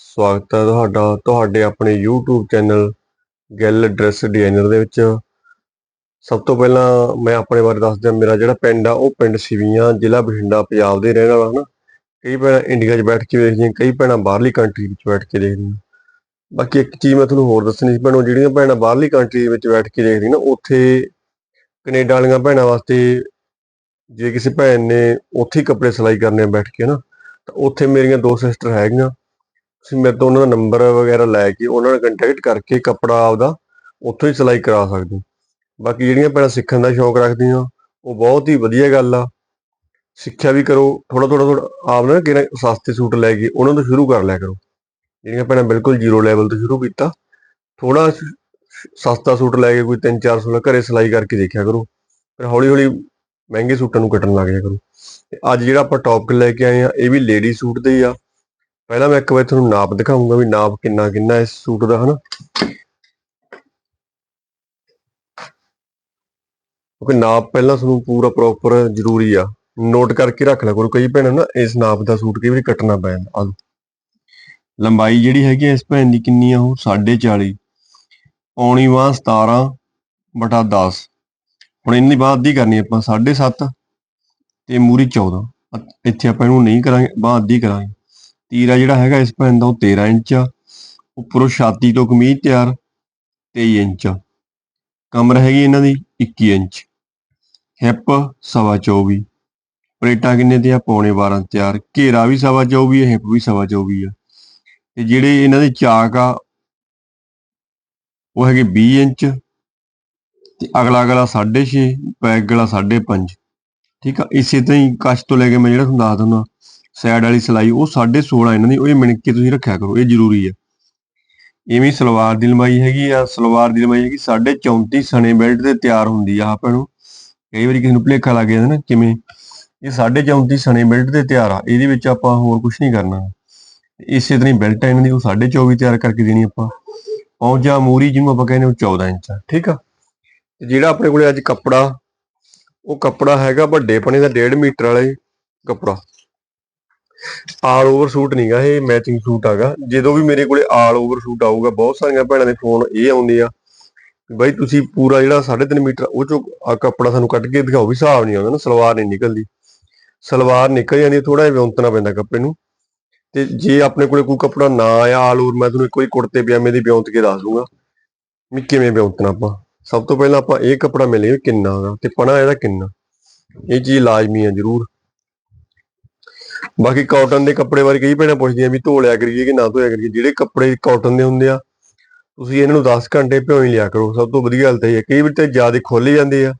ਸਵਾਗਤ ਹੈ ਤੁਹਾਡਾ, ਤੁਹਾਡੇ ਆਪਣੇ YouTube channel Gill dress designer ਦੇ ਵਿੱਚ। ਸਭ ਤੋਂ ਪਹਿਲਾਂ ਮੈਂ ਆਪਣੇ ਬਾਰੇ ਦੱਸ ਦਿਆਂ, ਮੇਰਾ ਜਿਹੜਾ ਪਿੰਡ ਆ, ਉਹ ਪਿੰਡ ਸਿਵੀਆਂ, ਜ਼ਿਲ੍ਹਾ ਬਠਿੰਡਾ, ਪੰਜਾਬ ਦੇ ਰਹਿਣ ਵਾਲਾ ਹਨਾ। ਕਈ ਭੈਣਾਂ ਇੰਡੀਆ 'ਚ ਬੈਠ ਕੇ ਵੇਖਦੀਆਂ, ਕਈ ਭੈਣਾਂ ਬਾਹਰਲੀ ਕੰਟਰੀ ਵਿੱਚ ਬੈਠ ਕੇ ਦੇਖਦੀਆਂ। ਬਾਕੀ ਇੱਕ ਚੀਜ਼ ਮੈਂ ਤੁਹਾਨੂੰ ਹੋਰ ਦੱਸਣੀ ਸੀ, ਭੈਣੋ, ਜਿਹੜੀਆਂ ਭੈਣਾਂ ਬਾਹਰਲੀ ਕੰਟਰੀ ਵਿੱਚ ਬੈਠ ਕੇ ਦੇਖਦੀਆਂ ਨਾ, ਉੱਥੇ ਕੈਨੇਡਾ ਵਾਲੀਆਂ ਭੈਣਾਂ ਵਾਸਤੇ ਜੇ ਕਿਸੇ ਭੈਣ ਨੇ ਉੱਥੇ ਹੀ ਕੱਪੜੇ ਸਿਲਾਈ ਕਰਨੇ ਆ ਬੈਠ ਕੇ ਨਾ ਤਾਂ ਉੱਥੇ ਮੇਰੀਆਂ ਦੋ ਸਿਸਟਰ ਹੈਗੀਆਂ। ਤੁਸੀਂ ਮੇਰੇ ਤੋਂ ਉਹਨਾਂ ਦਾ ਨੰਬਰ ਵਗੈਰਾ ਲੈ ਕੇ ਉਹਨਾਂ ਨਾਲ ਕੰਟੈਕਟ ਕਰਕੇ ਕੱਪੜਾ ਆਪਦਾ ਉੱਥੋਂ ਹੀ ਸਿਲਾਈ ਕਰਾ ਸਕਦੇ ਹੋ। ਬਾਕੀ ਜਿਹੜੀਆਂ ਭੈਣਾਂ ਸਿੱਖਣ ਦਾ ਸ਼ੌਂਕ ਰੱਖਦੀਆਂ, ਉਹ ਬਹੁਤ ਹੀ ਵਧੀਆ ਗੱਲ ਆ। ਸਿੱਖਿਆ ਵੀ ਕਰੋ ਥੋੜਾ ਥੋੜਾ ਥੋੜਾ ਆਪ ਨਾ ਕਿਹੜਾ ਸਸਤੇ ਸੂਟ ਲੈ ਕੇ ਉਹਨਾਂ ਤੋਂ ਸ਼ੁਰੂ ਕਰ ਲਿਆ ਕਰੋ। ਜਿਹੜੀਆਂ ਭੈਣਾਂ ਬਿਲਕੁਲ ਜ਼ੀਰੋ ਲੈਵਲ ਤੋਂ ਸ਼ੁਰੂ ਕੀਤਾ ਥੋੜਾ ਸਸਤਾ ਸੂਟ ਲੈ ਕੇ ਕੋਈ 3-400 ਦਾ ਘਰੇ ਸਿਲਾਈ ਕਰਕੇ ਦੇਖਿਆ ਕਰੋ। ਫਿਰ ਹੌਲੀ ਹੌਲੀ ਮਹਿੰਗੇ ਸੂਟਾਂ ਨੂੰ ਕੱਟਣ ਲੱਗ ਜਾਇਆ ਕਰੋ। ਤੇ ਅੱਜ ਜਿਹੜਾ ਆਪਾਂ ਟੌਪਿਕ ਲੈ ਕੇ ਆਏ ਆ ਇਹ ਵੀ ਲੇਡੀ ਸੂਟ ਦੇ ਹੀ ਆ। ਪਹਿਲਾਂ ਮੈਂ ਇੱਕ ਵਾਰ ਤੁਹਾਨੂੰ ਨਾਪ ਦਿਖਾਉਂਗਾ ਵੀ ਨਾਪ ਕਿੰਨਾ ਕਿੰਨਾ ਇਸ ਸੂਟ ਦਾ, ਹਨਾ? ਕਿਉਂਕਿ ਨਾਪ ਪਹਿਲਾਂ ਤੁਹਾਨੂੰ ਪੂਰਾ ਪ੍ਰੋਪਰ ਜ਼ਰੂਰੀ ਆ। ਨੋਟ ਕਰਕੇ ਰੱਖ ਲੈ ਕਰੋ ਕਈ ਭੈਣਾਂ ਨਾ ਇਸ ਨਾਪ ਦਾ ਸੂਟ ਕਈ ਵਾਰੀ ਕੱਟਣਾ ਪੈ ਜਾਂਦਾ। ਆ ਲੰਬਾਈ ਜਿਹੜੀ ਹੈਗੀ ਆ ਇਸ ਭੈਣ ਦੀ ਕਿੰਨੀ ਆ ਉਹ? 4.5 ਪੌਣੀ ਬਾਂਹ 17 ਬਟਾ 10 ਹੁਣ ਇੰਨੀ ਬਾਂਹ ਅੱਧੀ ਕਰਨੀ ਆਪਾਂ 7.5 ਤੇ ਮੂਰੀ 14 ਇੱਥੇ ਆਪਾਂ ਇਹਨੂੰ ਨਹੀਂ ਕਰਾਂਗੇ, ਬਾਂਹ ਅੱਧੀ ਕਰਾਂਗੇ। ਤੀਰਾ ਜਿਹੜਾ ਹੈਗਾ ਇਸ ਭੈਣ ਦਾ ਉਹ 13 ਇੰਚ ਆ। ਉੱਪਰੋਂ ਛਾਤੀ ਤੋਂ ਕਮੀਜ਼ ਤਿਆਰ 23 ਇੰਚ। ਆ। ਕਮਰ ਹੈਗੀ ਇਹਨਾਂ ਦੀ 21 ਇੰਚ। ਹਿੱਪ ਸਵਾ 24 ਪਲੇਟਾਂ ਕਿੰਨੇ ਦੀਆਂ? ਆ ਪੌਣੇ 12 ਤਿਆਰ। ਘੇਰਾ ਵੀ ਸਵਾ 24 ਹੈ ਹਿੱਪ ਵੀ ਸਵਾ 24 ਆ। ਤੇ ਜਿਹੜੇ ਇਹਨਾਂ ਦੇ ਚਾਕ ਆ, ਉਹ ਹੈਗੇ 20 ਇੰਚ। ਤੇ ਅਗਲਾ ਅਗਲਾ 6.5 ਬੈਕ ਗਲਾ 5.5 ਠੀਕ ਆ? ਇਸੇ ਤਰ੍ਹਾਂ ਹੀ ਕਸ਼ ਤੋਂ ਲੈ ਕੇ ਮੈਂ ਜਿਹੜਾ ਤੁਹਾਨੂੰ ਦੱਸ ਦਿੰਦਾ ਸਾਈਡ ਵਾਲੀ ਸਿਲਾਈ, ਉਹ 16.5 ਇਹਨਾਂ ਦੀ, ਉਹ ਮਿਣ ਕੇ ਤੁਸੀਂ ਰੱਖਿਆ ਕਰੋ, ਇਹ ਜ਼ਰੂਰੀ ਹੈ। ਇਵੇਂ ਸਲਵਾਰ ਦੀ ਲੰਬਾਈ ਹੈਗੀ ਆ, ਸਲਵਾਰ ਦੀ ਲੰਬਾਈ ਹੈਗੀ 34.5 ਸਣੇ ਬੈਲਟ ਤੇ ਤਿਆਰ ਹੁੰਦੀ ਆ ਆਪ ਨੂੰ। ਕਈ ਵਾਰੀ ਕਿਸੇ ਨੂੰ ਭੁਲੇਖਾ ਲੱਗ ਜਾਂਦਾ ਨਾ, ਕਿਵੇਂ? ਇਹ 34.5 ਸਣੇ ਬੈਲਟ ਤੇ ਤਿਆਰ ਆ, ਇਹਦੇ ਵਿੱਚ ਆਪਾਂ ਹੋਰ ਕੁਝ ਨਹੀਂ ਕਰਨਾ। ਇਸੇ ਤਰ੍ਹਾਂ ਬੈਲਟ ਆ ਇਹਨਾਂ ਦੀ, ਉਹ 24.5 ਤਿਆਰ ਕਰਕੇ ਦੇਣੀ ਆਪਾਂ। ਪੌਂਜਾ ਮੂਰੀ, ਜਿਹਨੂੰ ਆਪਾਂ ਕਹਿੰਦੇ ਉਹ 14 ਇੰਚ ਆ, ਠੀਕ ਆ? ਤੇ ਜਿਹੜਾ ਆਪਣੇ ਕੋਲੇ ਅੱਜ ਕੱਪੜਾ, ਉਹ ਕੱਪੜਾ ਹੈਗਾ ਵੱਡੇ ਪਣੇ ਦਾ 1.5 ਮੀਟਰ ਵਾਲੇ ਕੱਪੜਾ। ਆਲ ਓਵਰ ਸੂਟ ਨਹੀਂਗਾ ਇਹ ਮੈਚਿੰਗ ਸੂਟ ਹੈਗਾ ਜਦੋਂ ਵੀ ਮੇਰੇ ਕੋਲੇ ਆਲ ਓਵਰ ਸੂਟ ਆਊਗਾ, ਬਹੁਤ ਸਾਰੀਆਂ ਭੈਣਾਂ ਦੇ ਫੋਨ ਇਹ ਆਉਂਦੇ ਆ, ਬਾਈ ਤੁਸੀਂ ਪੂਰਾ ਜਿਹੜਾ 3.5 ਮੀਟਰ, ਉਹ ਚੋਂ ਆ ਕੱਪੜਾ ਸਾਨੂੰ ਕੱਢ ਕੇ ਦਿਖਾਓ ਵੀ ਹਿਸਾਬ ਨਹੀਂ ਆਉਂਦਾ ਨਾ, ਸਲਵਾਰ ਨਹੀਂ ਨਿਕਲਦੀ। ਸਲਵਾਰ ਨਿਕਲ ਜਾਂਦੀ ਥੋੜਾ ਜਿਹਾ ਵਿਉਂਤਣਾ ਪੈਂਦਾ ਕੱਪੜੇ ਨੂੰ। ਤੇ ਜੇ ਆਪਣੇ ਕੋਲੇ ਕੋਈ ਕੱਪੜਾ ਨਾ ਆਇਆ ਆਲ ਓਵਰ, ਮੈਂ ਤੁਹਾਨੂੰ ਇੱਕ ਵਾਰੀ ਕੁੜਤੇ ਪਜਾਮੇ ਦੀ ਵਿਉਂਤ ਕੇ ਦੱਸ ਦੂੰਗਾ। ਵੀ ਕਿਵੇਂ ਵਿਉਂਤਣਾ ਆਪਾਂ? ਸਭ ਤੋਂ ਪਹਿਲਾਂ ਆਪਾਂ ਇਹ ਕੱਪੜਾ ਮਿਲੇ ਕਿੰਨਾ ਹੈਗਾ ਤੇ ਪਣਾ ਇਹਦਾ ਕਿੰਨਾ? ਇਹ ਚੀਜ਼ ਲਾਜ਼ਮੀ ਆ ਜ਼ਰੂਰ। ਬਾਕੀ ਕਾਟਨ ਦੇ ਕੱਪੜੇ ਬਾਰੇ ਕਈ ਭੈਣਾਂ ਪੁੱਛਦੀਆਂ ਵੀ ਧੋ ਲਿਆ ਕਰੀਏ ਕਿ ਨਾ ਧੋਇਆ ਕਰੀਏ, ਜਿਹੜੇ ਕੱਪੜੇ ਕਾਟਨ ਦੇ ਹੁੰਦੇ ਆ, ਤੁਸੀਂ ਇਹਨਾਂ ਨੂੰ 10 ਘੰਟੇ ਭਿਉਂ ਹੀ ਲਿਆ ਕਰੋ, ਸਭ ਤੋਂ ਵਧੀਆ ਗੱਲ ਤਾਂ ਇਹ ਹੈ, ਕਈ ਵਾਰੀ ਤੇ ਜ਼ਿਆਦਾ ਖੁੱਲ ਜਾਂਦੇ ਆ,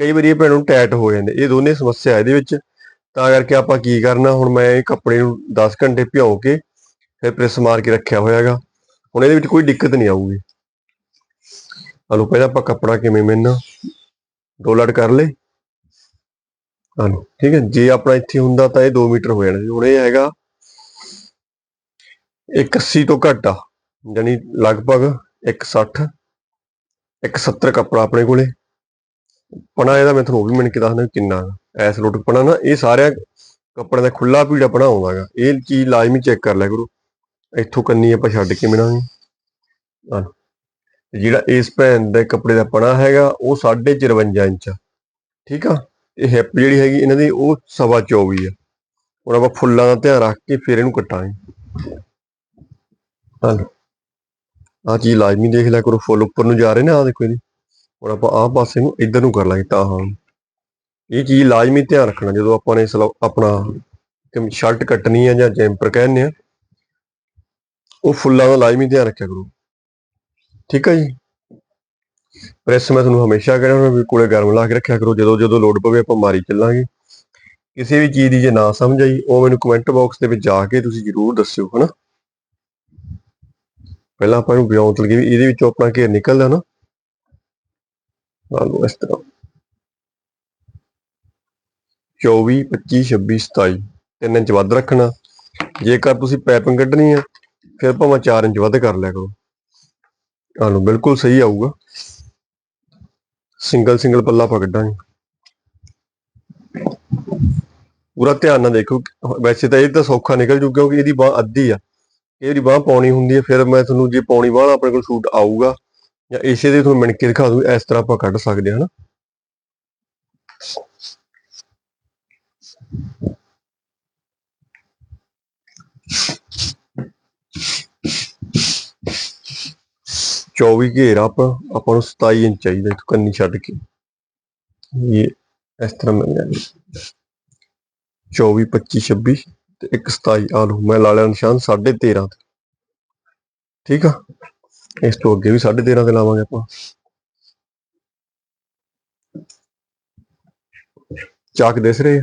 ਕਈ ਵਾਰੀ ਇਹ ਭੈਣ ਨੂੰ ਟਾਈਟ ਹੋ ਜਾਂਦੇ, ਇਹ ਦੋਨੇ ਸਮੱਸਿਆ ਇਹਦੇ ਵਿੱਚ, ਤਾਂ ਕਰਕੇ ਆਪਾਂ ਕੀ ਕਰਨਾ, ਹੁਣ ਮੈਂ ਇਹ ਕੱਪੜੇ ਨੂੰ 10 ਘੰਟੇ ਭਿਉਂ ਕੇ ਫਿਰ ਪ੍ਰੈਸ ਮਾਰ ਕੇ ਰੱਖਿਆ ਹੋਇਆ ਹੈਗਾ, ਹੁਣ ਇਹਦੇ ਵਿੱਚ ਕੋਈ ਦਿੱਕਤ ਨਹੀਂ ਆਊਗੀ। ਹਲੋ ਪਹਿਲਾਂ ਆਪਾਂ ਕੱਪੜਾ ਕਿਵੇਂ ਮਿਲਣਾ ਡੋਲਟ ਕਰ ਲੈ ਹਲੋ ਠੀਕ ਹੈ। ਜੇ ਆਪਣਾ ਇੱਥੇ ਹੁੰਦਾ ਤਾਂ ਇਹ 2 ਮੀਟਰ ਹੋ ਜਾਣਾ। ਹੁਣ ਇਹ ਹੈਗਾ 180 ਤੋਂ ਘੱਟ ਆ। ਯਾਨੀ ਲਗਭਗ 160 170 ਕੱਪੜਾ ਆਪਣੇ ਕੋਲੇ। ਪਣਾ ਇਹਦਾ ਮੈਂ ਤੁਹਾਨੂੰ ਉਹ ਵੀ ਮਿਣ ਕੇ ਦੱਸਦਾ ਕਿੰਨਾ ਗਾ। ਐਸ ਲੋਟ ਪਣਾ ਨਾ, ਇਹ ਸਾਰਿਆਂ ਕੱਪੜਿਆਂ ਦਾ ਖੁੱਲਾ ਪੀੜਾ ਪਣਾ ਆਉਂਦਾਗਾ ਇਹ ਚੀਜ਼ ਲਾਜ਼ਮੀ ਚੈੱਕ ਕਰ ਲਿਆ ਕਰੋ। ਇੱਥੋਂ ਕੰਨੀ ਆਪਾਂ ਛੱਡ ਕੇ ਮਿਣਾਂਗੇ ਜਿਹੜਾ ਇਸ ਭੈਣ ਦੇ ਕੱਪੜੇ ਦਾ ਪਣਾ ਹੈਗਾ, ਉਹ 54 ਇੰਚ ਆ। ਠੀਕ ਆ? ਇਹ ਹਿੱਪ ਜਿਹੜੀ ਹੈਗੀ ਇਹਨਾਂ ਦੀ ਉਹ ਸਵਾ 24 ਆ। ਹੁਣ ਆਪਾਂ ਫੁੱਲਾਂ ਦਾ ਧਿਆਨ ਰੱਖ ਕੇ ਫਿਰ ਇਹਨੂੰ ਕੱਟਾਂਗੇ। ਹਾਂ ਆ ਚੀਜ਼ ਲਾਜ਼ਮੀ ਦੇਖ ਲਿਆ ਕਰੋ, ਫੁੱਲ ਉੱਪਰ ਨੂੰ ਜਾ ਰਹੇ ਨੇ ਆ ਦੇਖੋ ਇਹਦੀ। ਹੁਣ ਆਪਾਂ ਆਹ ਪਾਸੇ ਨੂੰ ਇੱਧਰ ਨੂੰ ਕਰ ਲਾਂਗੇ ਤਾਂ ਹਾਂ। ਇਹ ਚੀਜ਼ ਲਾਜ਼ਮੀ ਧਿਆਨ ਰੱਖਣਾ, ਜਦੋਂ ਆਪਾਂ ਨੇ ਸਲੋ- ਆਪਣਾ ਸ਼ਰਟ ਕੱਟਣੀ ਆ ਜਾਂ ਜੈਂਪਰ ਕਹਿੰਦੇ ਆ, ਉਹ ਫੁੱਲਾਂ ਦਾ ਲਾਜ਼ਮੀ ਧਿਆਨ ਰੱਖਿਆ ਕਰੋ। ਠੀਕ ਹੈ ਜੀ? ਪ੍ਰੈਸ ਮੈਂ ਤੁਹਾਨੂੰ ਹਮੇਸ਼ਾ ਕਹਿੰਦਾ ਵੀ ਕੋਲੇ ਗਰਮ ਲਾ ਕੇ ਰੱਖਿਆ ਕਰੋ। ਜਦੋਂ ਜਦੋਂ ਲੋਡ ਪਵੇ ਆਪਾਂ ਮਾਰੀ ਚੱਲਾਂਗੇ। ਕਿਸੇ ਵੀ ਚੀਜ਼ ਦੀ ਜੇ ਨਾ ਸਮਝ ਆਈ, ਉਹ ਮੈਨੂੰ ਕਮੈਂਟ ਬਾਕਸ ਦੇ ਵਿੱਚ ਜਾ ਕੇ ਤੁਸੀਂ ਜਰੂਰ ਦੱਸਿਓ, ਹਨਾ? ਪਹਿਲਾਂ ਆਪਾਂ ਨੂੰ ਬਿਉਂਤ ਲਗੀ ਵੀ ਇਹਦੇ ਵਿੱਚੋਂ ਆਪਣਾ ਘੇਰ ਨਿਕਲਦਾ ਨਾ। ਨਾਲ ਇਸ ਤਰ੍ਹਾਂ। 24 25 26 27 ਤਿੰਨ ਇੰਚ ਵੱਧ ਰੱਖਣਾ। ਜੇਕਰ ਤੁਸੀਂ ਪਾਈਪਿੰਗ ਕੱਢਣੀ ਆ ਫਿਰ ਭਾਵੇਂ 4 ਇੰਚ ਵੱਧ ਕਰ ਲਿਆ ਕਰੋ। ਤੁਹਾਨੂੰ ਬਿਲਕੁਲ ਸਹੀ ਆਊਗਾ। ਸਿੰਗਲ ਸਿੰਗਲ ਪੱਲਾ ਆਪਾਂ ਕੱਢਾਂਗੇ। ਪੂਰਾ ਧਿਆਨ ਨਾਲ ਦੇਖੋ, ਵੈਸੇ ਤਾਂ ਇਹ ਤਾਂ ਸੌਖਾ ਨਿਕਲ ਜੂ ਕਿਉਂਕਿ ਇਹਦੀ ਬਾਹ ਅੱਧੀ ਆ। ਇਹਦੀ ਬਾਹ ਪਾਉਣੀ ਹੁੰਦੀ ਹੈ ਫਿਰ ਮੈਂ ਤੁਹਾਨੂੰ ਜੇ ਪਾਉਣੀ ਬਾਹ ਆਪਣੇ ਕੋਲ ਸ਼ੂਟ ਆਊਗਾ। ਜਾਂ ਇਸੇ ਦੇ ਤੁਹਾਨੂੰ ਮਿਣ ਕੇ ਦਿਖਾ ਦੂੰ ਇਸ ਤਰ੍ਹਾਂ ਆਪਾਂ ਕੱਢ ਸਕਦੇ ਹਾਂ ਹਨਾ। 24 घेरा ਆਪਾਂ ਆਪਾਂ ਨੂੰ 27 ਇੰਚ ਚਾਹੀਦਾ ਇੱਥੋਂ ਕੰਨੀ ਛੱਡ ਕੇ। ਇਹ ਇਸ ਤਰ੍ਹਾਂ ਮਿਲ ਜਾਣੀ 24 25 26 ਤੇ 1 27 ਆਲੂ ਮੈਂ ਲਾ ਲਿਆ ਨਿਸ਼ਾਨ 13.5 ਤੇ। ਠੀਕ ਆ? ਇਸ ਤੋਂ ਅੱਗੇ ਵੀ 13.5 ਤੇ ਲਾਵਾਂਗੇ ਆਪਾਂ। ਚਾਕ ਦਿਸ ਰਹੇ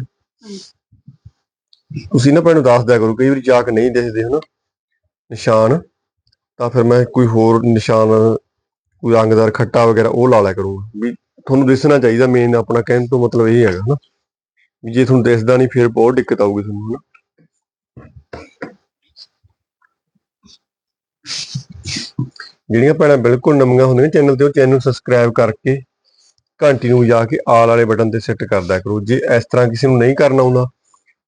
ਤੁਸੀਂ ਨਾ ਮੈਨੂੰ ਦੱਸ ਦਿਆ ਕਰੋ ਕਈ ਵਾਰੀ ਚਾਕ ਨਹੀਂ ਦਿਸਦੇ ਹਨਾ। ਨਿਸ਼ਾਨ ਤਾਂ ਫਿਰ ਮੈਂ ਕੋਈ ਹੋਰ ਨਿਸ਼ਾਨ, ਕੋਈ ਰੰਗਦਾਰ ਖੱਟਾ ਵਗੈਰਾ ਉਹ ਲਾ ਲਿਆ ਕਰੂੰਗਾ। ਵੀ ਤੁਹਾਨੂੰ ਦਿਸਣਾ ਚਾਹੀਦਾ ਮੇਨ ਆਪਣਾ, ਕਹਿਣ ਤੋਂ ਮਤਲਬ ਇਹ ਹੈਗਾ ਹਨਾ ਵੀ ਜੇ ਤੁਹਾਨੂੰ ਦਿਸਦਾ ਨਹੀਂ ਫਿਰ ਬਹੁਤ ਦਿੱਕਤ ਆਊਗੀ ਤੁਹਾਨੂੰ, ਹਨਾ। ਜਿਹੜੀਆਂ ਭੈਣਾਂ ਬਿਲਕੁਲ ਨਵੀਆਂ ਹੁੰਦੀਆਂ ਚੈਨਲ ਤੇ, ਉਹ ਚੈਨਲ ਸਬਸਕ੍ਰਾਈਬ ਕਰਕੇ ਘੰਟੀ ਨੂੰ ਜਾ ਕੇ ਆਲ ਵਾਲੇ ਬਟਨ ਤੇ ਸੈੱਟ ਕਰਦਾ ਕਰੋ। ਜੇ ਇਸ ਤਰ੍ਹਾਂ ਕਿਸੇ ਨੂੰ ਨਹੀਂ ਕਰਨਾ ਆਉਂਦਾ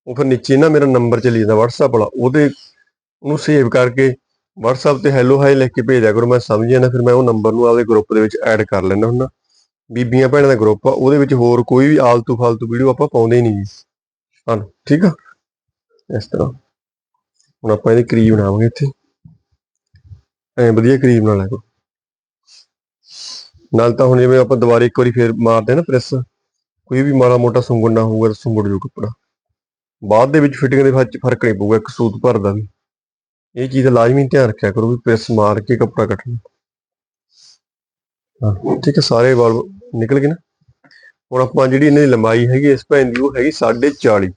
ਉਹ ਫਿਰ ਨੀਚੇ ਨਾ ਮੇਰਾ ਨੰਬਰ ਚਲੀ ਜਾਂਦਾ, WhatsApp ਵਾਲਾ, ਉਹਦੇ ਉਹਨੂੰ ਸੇਵ ਕਰਕੇ WhatsApp ਤੇ ਹੈਲੋ ਹਾਈ ਲਿਖ ਕੇ ਭੇਜ ਦਿਆ ਕਰੋ, ਮੈਂ ਸਮਝ ਜਾਣਾ ਫਿਰ ਮੈਂ ਉਹ ਨੰਬਰ ਨੂੰ ਆਪਦੇ ਗਰੁੱਪ ਦੇ ਵਿੱਚ ਐਡ ਕਰ ਲੈਣਾ ਹੁੰਦਾ। ਬੀਬੀਆਂ ਭੈਣਾਂ ਦਾ ਗਰੁੱਪ ਆ, ਉਹਦੇ ਵਿੱਚ ਹੋਰ ਕੋਈ ਵੀ ਆਲਤੂ ਫਾਲਤੂ ਵੀਡੀਓ ਆਪਾਂ ਪਾਉਂਦੇ ਹੀ ਨਹੀਂ ਹਾਂ ਠੀਕ ਆ? ਇਸ ਤਰ੍ਹਾਂ। ਹੁਣ ਆਪਾਂ ਇਹਦੀ ਕਰੀਬ ਬਣਾਵਾਂਗੇ ਇੱਥੇ। ਐ ਵਧੀਆ ਕਰੀਬ ਨਾਲ ਕਰੋ ਨਾਲ ਤਾਂ ਹੁਣ ਜਿਵੇਂ ਆਪਾਂ ਦੁਬਾਰੇ ਇੱਕ ਵਾਰੀ ਫੇਰ ਮਾਰਦੇ ਆ ਨਾ ਪ੍ਰੈਸ ਕੋਈ ਵੀ ਮਾੜਾ ਮੋਟਾ ਸੁੰਗੜਨਾ ਹੋਊਗਾ, ਸੁੰਗੜ ਜੂ ਕੱਪੜਾ। ਬਾਅਦ ਦੇ ਵਿੱਚ ਫਿਟਿੰਗ ਦੇ ਵਿੱਚ ਫ਼ਰਕ ਨਹੀਂ ਪਊਗਾ, ਇੱਕ ਸੂਤ ਭਰਦਾ ਵੀ। ਇਹ ਚੀਜ਼ ਦਾ ਲਾਜ਼ਮੀ ਧਿਆਨ ਰੱਖਿਆ ਕਰੋ ਵੀ ਪ੍ਰੈਸ ਮਾਰ ਕੇ ਕੱਪੜਾ ਕੱਟਣਾ। ਹਾਂ, ਠੀਕ ਹੈ, ਸਾਰੇ ਵਾਲ ਨਿਕਲ ਗਏ ਨਾ। ਹੁਣ ਆਪਾਂ ਜਿਹੜੀ ਇਹਨਾਂ ਦੀ ਲੰਬਾਈ ਹੈਗੀ, ਇਸ ਭੈਣ ਦੀ ਉਹ ਹੈਗੀ 40.5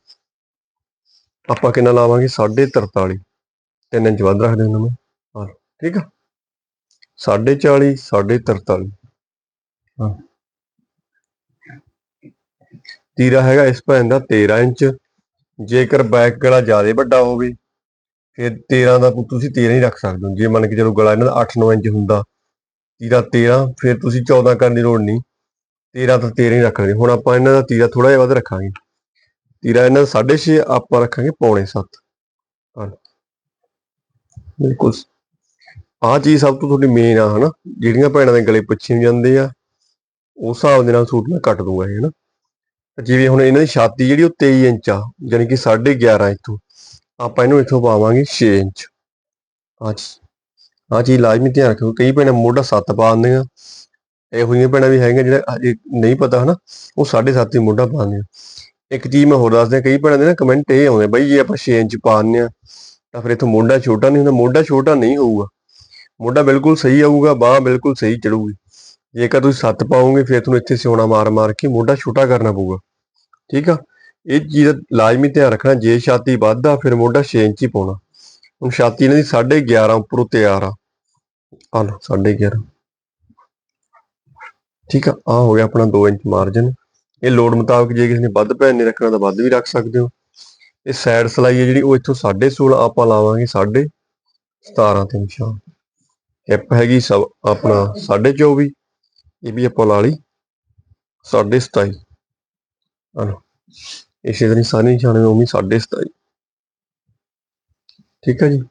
ਆਪਾਂ ਕਿੰਨਾ ਲਾਵਾਂਗੇ? 43.5 3 ਇੰਚ ਵੱਧ ਰੱਖ ਦਿੰਦਾ ਮੈਂ ਹਾਂ, ਠੀਕ ਆ। 40.5 43.5 ਹਾਂ। ਤੀਰਾ ਹੈਗਾ ਇਸ ਭੈਣ ਦਾ 13 ਇੰਚ। ਜੇਕਰ ਬੈਕ ਗਲਾ ਜ਼ਿਆਦਾ ਵੱਡਾ ਹੋਵੇ ਫਿਰ 13 ਦਾ ਤੁਸੀਂ 13 ਹੀ ਰੱਖ ਸਕਦੇ ਹੋ। ਜੇ ਮੰਨ ਕੇ ਚਲੋ ਗਲਾ ਇਹਨਾਂ ਦਾ 8-9 ਇੰਚ ਹੁੰਦਾ, ਤੀਰਾ 13 ਫਿਰ ਤੁਸੀਂ 14 ਕਰਨ ਦੀ ਲੋੜ ਨਹੀਂ। 13 ਤਾਂ 13 ਹੀ ਰੱਖ ਹੁਣ ਆਪਾਂ ਇਹਨਾਂ ਦਾ ਤੀਰਾ ਥੋੜਾ ਜਿਹਾ ਵੱਧ ਰੱਖਾਂਗੇ। ਤੀਰਾ ਇਹਨਾਂ ਦਾ 6.5 ਆਪਾਂ ਰੱਖਾਂਗੇ ਪੌਣੇ 7 ਬਿਲਕੁਲ। ਆਹ ਚੀਜ਼ ਸਭ ਤੋਂ ਤੁਹਾਡੀ ਮੇਨ ਆ, ਹਨਾ? ਜਿਹੜੀਆਂ ਭੈਣਾਂ ਦੇ ਗਲੇ ਪਿੱਛੇ ਨੂੰ ਜਾਂਦੇ ਆ ਉਸ ਹਿਸਾਬ ਦੇ ਨਾਲ ਸੂਟ ਮੈਂ ਕੱਟ ਦੂੰਗਾ ਇਹ, ਹਨਾ? ਜਿਵੇਂ ਹੁਣ ਇਹਨਾਂ ਦੀ ਛਾਤੀ ਜਿਹੜੀ ਉਹ 23 ਇੰਚ ਆ ਯਾਨੀ ਕਿ 11.5 ਤੋਂ ਆਪਾਂ ਇਹਨੂੰ ਇੱਥੋਂ ਪਾਵਾਂਗੇ 6 ਇੰਚ। ਆ ਆ ਚੀਜ਼ ਲਾਜ਼ਮੀ ਧਿਆਨ ਰੱਖੋ ਕਈ ਭੈਣਾਂ ਮੋਢਾ 7 ਪਾ ਦਿੰਦੀਆਂ ਇਹੋ ਜਿਹੀਆਂ ਭੈਣਾਂ ਵੀ ਹੈਗੀਆਂ ਜਿਹੜਾ ਨਹੀਂ ਪਤਾ ਹਨਾ, ਉਹ 7.5 ਹੀ ਮੋਢਾ ਪਾ ਦਿੰਦੀਆਂ ਇੱਕ ਚੀਜ਼ ਮੈਂ ਹੋਰ ਦੱਸਦਾ ਕਈ ਭੈਣਾਂ ਦੇ ਨਾ ਕਮੈਂਟ ਇਹ ਆਉਂਦੇ ਬਾਈ ਜੇ ਆਪਾਂ 6 ਇੰਚ ਪਾ ਦਿੰਦੇ ਆ, ਤਾਂ ਫਿਰ ਇੱਥੋਂ ਮੋਢਾ ਛੋਟਾ ਨਹੀਂ ਹੁੰਦਾ, ਮੋਢਾ ਛੋਟਾ ਨਹੀਂ ਹੋਊਗਾ। ਮੋਢਾ ਬਿਲਕੁਲ ਸਹੀ ਆਊਗਾ, ਬਾਹ ਬਿਲਕੁਲ ਸਹੀ ਚੜੂਗੀ। ਜੇਕਰ ਤੁਸੀਂ 7 ਪਾਓਗੇ, ਫਿਰ ਤੁਹਾਨੂੰ ਇੱਥੇ ਸਿਉਣਾ ਮਾਰ ਮਾਰ ਕੇ ਮੋਢਾ ਛੋਟਾ ਕਰਨਾ ਪਊਗਾ। ਠੀਕ ਆ? ਇਹ ਚੀਜ਼ ਦਾ ਲਾਜ਼ਮੀ ਧਿਆਨ ਰੱਖਣਾ, ਜੇ ਛਾਤੀ ਵੱਧਦਾ, ਫਿਰ ਮੋਢਾ 6 ਇੰਚ ਹੀ ਪਾਉਣਾ। ਹੁਣ ਛਾਤੀ ਇਹਨਾਂ ਦੀ 11.5 ਉੱਪਰੋਂ ਤਿਆਰ ਆ। ਆ ਲਓ 11.5 ਠੀਕ ਆ ਆ ਹੋ ਗਿਆ ਆਪਣਾ 2 ਇੰਚ ਮਾਰਜਨ ਇਹ ਲੋਡ ਮੁਤਾਬਕ ਜੇ ਕਿਸੇ ਨੇ ਵੱਧ ਭੈਣ ਨਹੀਂ ਰੱਖਣਾ, ਤਾਂ ਵੱਧ ਵੀ ਰੱਖ ਸਕਦੇ ਹੋ। ਇਹ ਸਾਈਡ ਸਲਾਈ ਹੈ ਜਿਹੜੀ, ਉਹ ਇੱਥੋਂ 16.5 ਆਪਾਂ ਲਾਵਾਂਗੇ 17.5 ਤੇ ਨਿਸ਼ਾਨ। ਹਿੱਪ ਹੈਗੀ ਸਭ, ਆਪਣਾ 24.5 ਇਹ ਵੀ ਆਪਾਂ ਲਾ ਲਈ 27.5 ਆ ਇਸੇ ਤਰ੍ਹਾਂ ਸਾਰੇ ਨਿਸ਼ਾਨੇ ਨੂੰ ਵੀ 27.5 ਠੀਕ ਹੈ ਜੀ?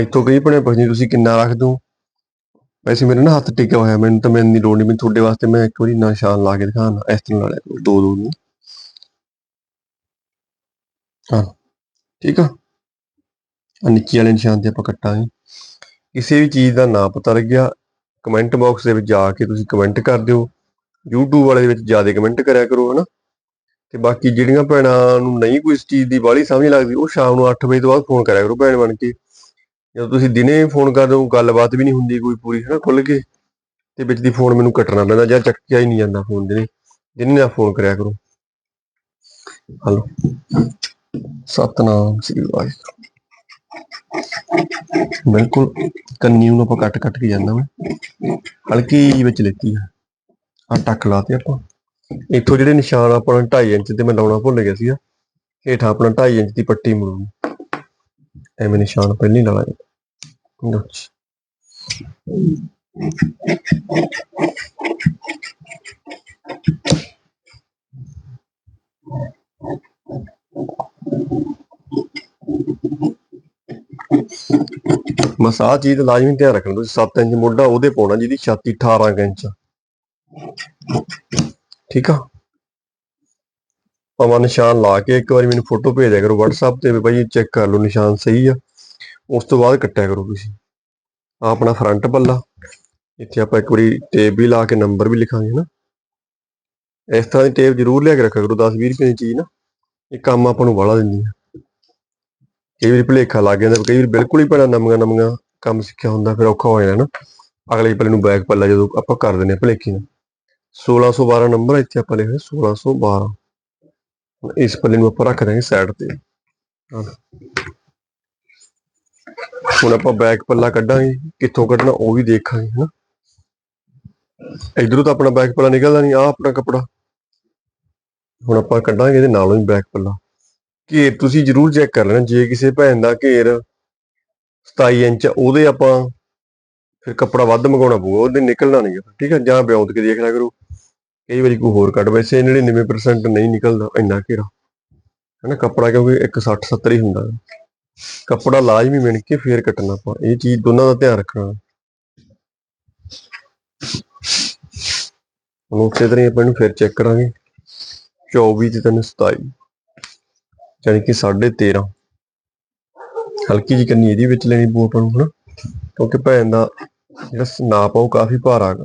ਇੱਥੋਂ ਕਈ ਭਣੇ ਪੁੱਛਦੇ ਤੁਸੀਂ ਕਿੰਨਾ ਰੱਖ ਦੋ? ਵੈਸੇ ਮੇਰੇ ਨਾ ਹੱਥ ਟਿਕਿਆ ਹੋਇਆ, ਮੈਨੂੰ ਤਾਂ ਮੈਨੂੰ ਦੀ ਲੋੜ ਨਹੀਂ, ਮੈਂ ਤੁਹਾਡੇ ਵਾਸਤੇ ਮੈਂ ਇੱਕ ਵਾਰੀ ਨਿਸ਼ਾਨ ਲਾ ਕੇ ਦਿਖਾਣਾ, ਇਸ ਤਰ੍ਹਾਂ ਲਾ ਲਿਆ ਦੋ ਦੋ ਨੂੰ। ਹਾਂ, ਠੀਕ ਆ? ਆ ਨੀਚੇ ਵਾਲੇ ਨਿਸ਼ਾਨ ਤੇ ਆਪਾਂ ਕੱਟਾਂਗੇ ਕਿਸੇ ਵੀ ਚੀਜ਼ ਦਾ ਨਾਂ ਪਤਾ ਲੱਗਿਆ ਕਮੈਂਟ ਬਾਕਸ ਦੇ ਵਿੱਚ ਜਾ ਕੇ ਤੁਸੀਂ ਕਮੈਂਟ ਕਰ ਦਿਓ। YouTube ਵਾਲੇ ਦੇ ਵਿੱਚ ਜ਼ਿਆਦਾ ਕਮੈਂਟ ਕਰਿਆ ਕਰੋ, ਹਨਾ? ਤੇ ਬਾਕੀ ਜਿਹੜੀਆਂ ਭੈਣਾਂ ਨੂੰ ਨਹੀਂ ਕੋਈ ਇਸ ਚੀਜ਼ ਦੀ ਬਾਹਲੀ ਸਮਝ ਲੱਗਦੀ, ਉਹ ਸ਼ਾਮ ਨੂੰ 8 ਵਜੇ ਤੋਂ ਬਾਅਦ ਫੋਨ ਕਰਿਆ ਕਰੋ ਭੈਣ ਬਣ ਕੇ। ਜਦੋਂ ਤੁਸੀਂ ਦਿਨੇ ਫੋਨ ਕਰਦੇ ਹੋ, ਗੱਲਬਾਤ ਵੀ ਨਹੀਂ ਹੁੰਦੀ ਕੋਈ ਪੂਰੀ, ਹਨਾ ਖੁੱਲ ਕੇ, ਤੇ ਵਿੱਚ ਦੀ ਫੋਨ ਮੈਨੂੰ ਕੱਟਣਾ ਪੈਂਦਾ ਜਾਂ ਚੱਕਿਆ ਹੀ ਨਹੀਂ ਜਾਂਦਾ ਫੋਨ ਦਿਨੇ। ਦਿਨੇ ਨਾ ਫੋਨ ਕਰਿਆ ਕਰੋ। ਹਲੋ। ਸਤਨਾਮ ਸ੍ਰੀ ਵਾਹਿਗੁਰੂ। ਬਿਲਕੁਲ ਕੰਨੀ ਨੂੰ ਆਪਾਂ ਕੱਟ ਕੱਟ ਕੇ ਜਾਂਦਾ ਮੈਂ ਹਲਕੀ ਵਿੱਚ ਲੈਤੀ ਹੈ ਆ ਟੱਕ ਲਾਤੇ ਆਪਾਂ। ਇੱਥੋਂ ਜਿਹੜੇ ਨਿਸ਼ਾਨ ਆਪਣਾ 2.5 ਇੰਚ ਤੇ ਮੈਂ ਲਾਉਣਾ ਭੁੱਲ ਗਿਆ ਸੀਗਾ, ਹੇਠਾਂ ਆਪਣਾ 2.5 ਇੰਚ ਦੀ ਪੱਟੀ ਮੁੜੂ ਐਵੇਂ ਨਿਸ਼ਾਨ ਪਹਿਲੀ ਲਾ ਲਾਂਗੇ ਬਸ ਆਹ ਚੀਜ਼ ਲਾਜ਼ਮੀ ਧਿਆਨ ਰੱਖਣਾ, ਤੁਸੀਂ 7 ਇੰਚ ਮੋਢਾ ਉਹਦੇ ਪਾਉਣਾ ਜਿਹਦੀ ਛਾਤੀ 18 ਇੰਚ ਠੀਕ ਆ? ਪਵਾ ਨਿਸ਼ਾਨ ਲਾ ਕੇ ਇੱਕ ਵਾਰੀ ਮੈਨੂੰ ਫੋਟੋ ਭੇਜ ਦਿਆ ਕਰੋ WhatsApp ਤੇ ਵੀ ਭਾਈ ਚੈੱਕ ਕਰ ਲਓ ਨਿਸ਼ਾਨ ਸਹੀ ਆ। ਉਸ ਤੋਂ ਬਾਅਦ ਕੱਟਿਆ ਕਰੋ ਤੁਸੀਂ। ਆਹ ਆਪਣਾ ਫਰੰਟ ਪੱਲਾ। ਇੱਥੇ ਆਪਾਂ ਇੱਕ ਵਾਰੀ ਟੇਪ ਵੀ ਲਾ ਕੇ ਨੰਬਰ ਵੀ ਲਿਖਾਂਗੇ ਨਾ। ਇਸ ਤਰ੍ਹਾਂ ਦੀ ਟੇਪ ਜ਼ਰੂਰ ਲਿਆ ਕੇ ਰੱਖਿਆ ਕਰੋ 10 20 ਰੁਪਏ ਦੀ ਚੀਜ਼ ਨਾ। ਇਹ ਕੰਮ ਆਪਾਂ ਨੂੰ ਵਾਲਾ ਦਿੰਦੀ ਆ। ਕਈ ਵਾਰੀ ਭੁਲੇਖਾ ਲੱਗ ਜਾਂਦਾ, ਕਈ ਵਾਰੀ ਬਿਲਕੁਲ ਹੀ ਭੈਣਾ ਨਵੀਆਂ ਨਵੀਆਂ ਕੰਮ ਸਿੱਖਿਆ ਹੁੰਦਾ, ਫਿਰ ਔਖਾ ਹੋ ਜਾਂਦਾ ਨਾ। ਅਗਲੇ ਪੱਲੇ ਨੂੰ ਬੈਕ ਪੱਲਾ ਜਦੋਂ ਆਪਾਂ ਕਰ ਦਿੰਦੇ ਆ ਭੁਲੇਖੇ ਨੂੰ 1612 ਨੰਬਰ ਆ, ਇੱਥੇ ਆਪਾਂ ਲਿਖਦੇ 1612 ਇਸ ਪੱਲੇ ਨੂੰ ਆਪਾਂ ਰੱਖ ਦਾਂਗੇ ਸਾਈਡ ਤੇ। ਹੁਣ ਆਪਾਂ ਬੈਕ ਪੱਲਾ ਕੱਢਾਂਗੇ ਕਿੱਥੋਂ ਕੱਢਣਾ ਉਹ ਵੀ ਦੇਖਾਂਗੇ ਹਨਾ। ਇਧਰੋਂ ਤਾਂ ਆਪਣਾ ਬੈਕ ਪੱਲਾ ਨਿਕਲਦਾ ਨਹੀਂ ਆ ਆਪਣਾ ਕੱਪੜਾ। ਹੁਣ ਆਪਾਂ ਕੱਢਾਂਗੇ ਇਹਦੇ ਨਾਲੋਂ ਹੀ ਬੈਕ ਪੱਲਾ। ਘੇਰ ਤੁਸੀਂ ਜਰੂਰ ਚੈੱਕ ਕਰ ਲੈਣਾ ਜੇ ਕਿਸੇ ਭੈਣ ਦਾ ਘੇਰ 27 ਇੰਚ ਉਹਦੇ ਆਪਾਂ ਫਿਰ ਕੱਪੜਾ ਵੱਧ ਮੰਗਾਉਣਾ ਪਊਗਾ, ਉਹਦੇ ਨਿਕਲਣਾ ਨਹੀਂ ਠੀਕ ਹੈ ਜਾਂ ਬਿਉਂਤ ਕੇ ਦੇਖ ਲਿਆ ਕਰੋ। ਕਈ ਵਾਰੀ ਕੋਈ ਹੋਰ ਕੱਢ, ਵੈਸੇ 99% ਨਹੀਂ ਨਿਕਲਦਾ ਇੰਨਾ ਘੇਰਾ। ਹਨਾ, ਕੱਪੜਾ ਕਿਉਂਕਿ ਇੱਕ 60 70 ਹੀ ਹੁੰਦਾ। ਕੱਪੜਾ ਲਾਜ਼ਮੀ ਮਿਣ ਕੇ ਫੇਰ ਕੱਟਣਾ ਆਪਾਂ। ਇਹ ਚੀਜ਼ ਦੋਨਾਂ ਦਾ ਧਿਆਨ ਰੱਖਣਾ। ਹੁਣ ਉਸੇ ਤਰ੍ਹਾਂ ਆਪਾਂ ਇਹਨੂੰ ਫਿਰ ਚੈੱਕ ਕਰਾਂਗੇ। 24 ਤੇ 3 27 ਯਾਨੀ ਕਿ 13.5 ਹਲਕੀ ਜਿਹੀ ਕੰਨੀ ਇਹਦੀ ਵਿੱਚ ਲੈਣੀ ਪਊ ਆਪਾਂ ਨੂੰ ਹਨਾ। ਕਿਉਂਕਿ ਭੈਣ ਦਾ ਜਿਹੜਾ ਨਾਪ ਉਹ ਕਾਫੀ ਭਾਰਾ ਹੈਗਾ।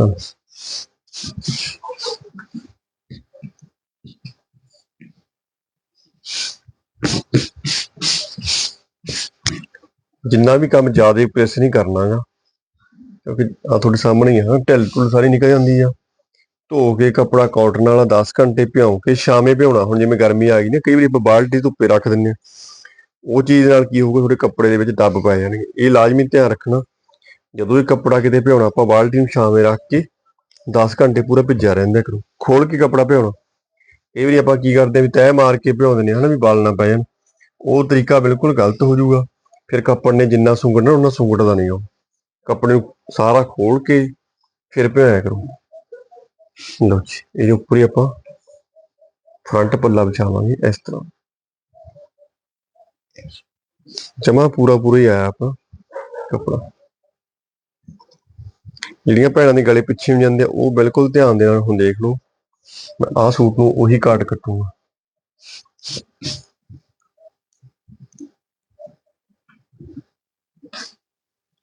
ਆਹ। ਜਿੰਨਾ ਵੀ ਕੰਮ ਜ਼ਿਆਦਾ ਪ੍ਰੈਸ ਨਹੀਂ ਕਰਨਾਗਾ ਕਿਉਂਕਿ ਆ ਤੁਹਾਡੇ ਸਾਹਮਣੇ ਹੀ ਆ, ਢਿੱਲ ਢੁੱਲ ਸਾਰੀ ਨਿਕਲ ਜਾਂਦੀ ਆ। ਧੋ ਕੇ ਕੱਪੜਾ ਕਾਟਨ ਵਾਲਾ 10 ਘੰਟੇ ਭਿਉਂ ਕੇ, ਸ਼ਾਮੇ ਭਿਉਣਾ, ਹੁਣ ਜਿਵੇਂ ਗਰਮੀ ਆ ਗਈ ਨਾ, ਕਈ ਵਾਰੀ ਆਪਾਂ ਬਾਲਟੀ ਧੁੱਪੇ ਰੱਖ ਦਿੰਨੇ ਆ। ਉਹ ਚੀਜ਼ ਨਾਲ ਕੀ ਹੋਊਗਾ, ਤੁਹਾਡੇ ਕੱਪੜੇ ਦੇ ਵਿੱਚ ਦੱਬ ਪੈ ਜਾਣਗੇ। ਇਹ ਲਾਜ਼ਮੀ ਧਿਆਨ ਰੱਖਣਾ। ਜਦੋਂ ਇਹ ਕੱਪੜਾ ਕਿਤੇ ਭਿਉਣਾ, ਆਪਾਂ ਬਾਲਟੀ ਨੂੰ ਛਾਵੇਂ ਰੱਖ ਕੇ 10 ਘੰਟੇ ਪੂਰਾ ਭਿੱਜਿਆ ਰਹਿੰਦਾ ਕਰੋ। ਖੋਲ ਕੇ ਕੱਪੜਾ ਭਿਉਣਾ। ਇਹ ਵੀ ਆਪਾਂ ਕੀ ਕਰਦੇ ਆ ਵੀ ਤੈਅ ਮਾਰ ਕੇ ਭਿਉਂ ਨੇ ਹਨਾ, ਵੀ ਵਾਲ ਨਾ ਪੈ ਜਾਣ। ਉਹ ਤਰੀਕਾ ਬਿਲਕੁਲ ਗਲਤ ਹੋ ਜਾਊਗਾ। ਫਿਰ ਕੱਪੜ ਨੇ ਜਿੰਨਾ ਸੁੰਗੜਨਾ ਉਹਨਾਂ ਸੁੰਗੜਦਾ ਨਹੀਂ ਉਹ। ਕੱਪੜੇ ਨੂੰ ਸਾਰਾ ਖੋਲ ਕੇ ਫਿਰ ਭਿਆਇਆ ਕਰੋ। ਲਓ ਜੀ, ਇਹਦੇ ਉੱਪਰ ਹੀ ਆਪਾਂ ਫਰੰਟ ਪੱਲਾ ਵਿਛਾਵਾਂਗੇ ਇਸ ਤਰ੍ਹਾਂ। ਜਮਾ ਪੂਰਾ ਪੂਰਾ ਹੀ ਆਇਆ ਆਪਾਂ ਕੱਪੜਾ। ਜਿਹੜੀਆਂ ਭੈਣਾਂ ਦੇ ਗਲੇ ਪਿੱਛੇ ਨੂੰ ਜਾਂਦੇ ਆ, ਉਹ ਬਿਲਕੁਲ ਧਿਆਨ ਦੇ ਨਾਲ ਹੁਣ ਦੇਖ ਲਓ। ਮੈਂ ਆਹ ਸੂਟ ਨੂੰ ਉਹੀ ਕਾਟ ਕੱਟੂਗਾ।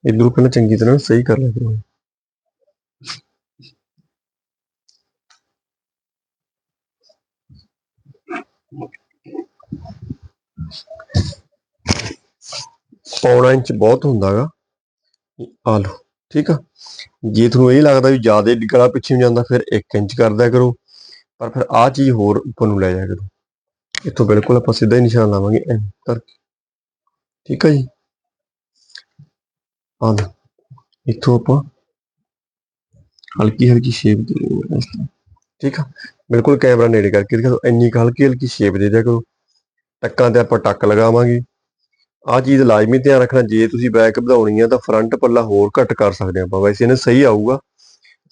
ਇਧਰੋਂ ਪਹਿਲਾਂ ਚੰਗੀ ਤਰ੍ਹਾਂ ਸਹੀ ਕਰ ਲਿਆ ਕਰੋ। ਪੌਣਾ ਇੰਚ ਬਹੁਤ ਹੁੰਦਾਗਾ। ਆ ਲਓ ਠੀਕ ਆ? ਜੇ ਤੁਹਾਨੂੰ ਇਹ ਲੱਗਦਾ ਵੀ ਜ਼ਿਆਦਾ ਗਲਾ ਪਿੱਛੇ ਨੂੰ ਜਾਂਦਾ, ਫਿਰ 1 ਇੰਚ ਕਰਦਾ ਕਰੋ। ਪਰ ਫਿਰ ਆਹ ਚੀਜ਼ ਹੋਰ ਉੱਪਰ ਨੂੰ ਲੈ ਜਾਇਆ ਕਰੋ। ਇੱਥੋਂ ਬਿਲਕੁਲ ਆਪਾਂ ਸਿੱਧਾ ਹੀ ਨਿਸ਼ਾਨ ਲਾਵਾਂਗੇ, ਐਂ ਕਰਕੇ। ਠੀਕ ਆ ਜੀ? ਆ ਲਓ, ਇੱਥੋਂ ਆਪਾਂ ਹਲਕੀ ਹਲਕੀ ਸ਼ੇਪ ਦੇ ਦੇਣੀ ਇਸ ਤਰ੍ਹਾਂ। ਠੀਕ ਆ? ਬਿਲਕੁਲ ਕੈਮਰਾ ਨੇੜੇ ਕਰਕੇ ਦਿਖਾ ਦਿਓ। ਇੰਨੀ ਕੁ ਹਲਕੀ ਹਲਕੀ ਸ਼ੇਪ ਦੇ ਦਿਆ ਕਰੋ। ਟੱਕਾਂ ਤੇ ਆਪਾਂ ਟੱਕ ਲਗਾਵਾਂਗੇ। ਆਹ ਚੀਜ਼ ਲਾਜ਼ਮੀ ਧਿਆਨ ਰੱਖਣਾ, ਜੇ ਤੁਸੀਂ ਬੈਕ ਵਧਾਉਣੀ ਆ ਤਾਂ ਫਰੰਟ ਪੱਲਾ ਹੋਰ ਘੱਟ ਕਰ ਸਕਦੇ ਆਪਾਂ। ਵੈਸੇ ਇਹਨੇ ਸਹੀ ਆਊਗਾ।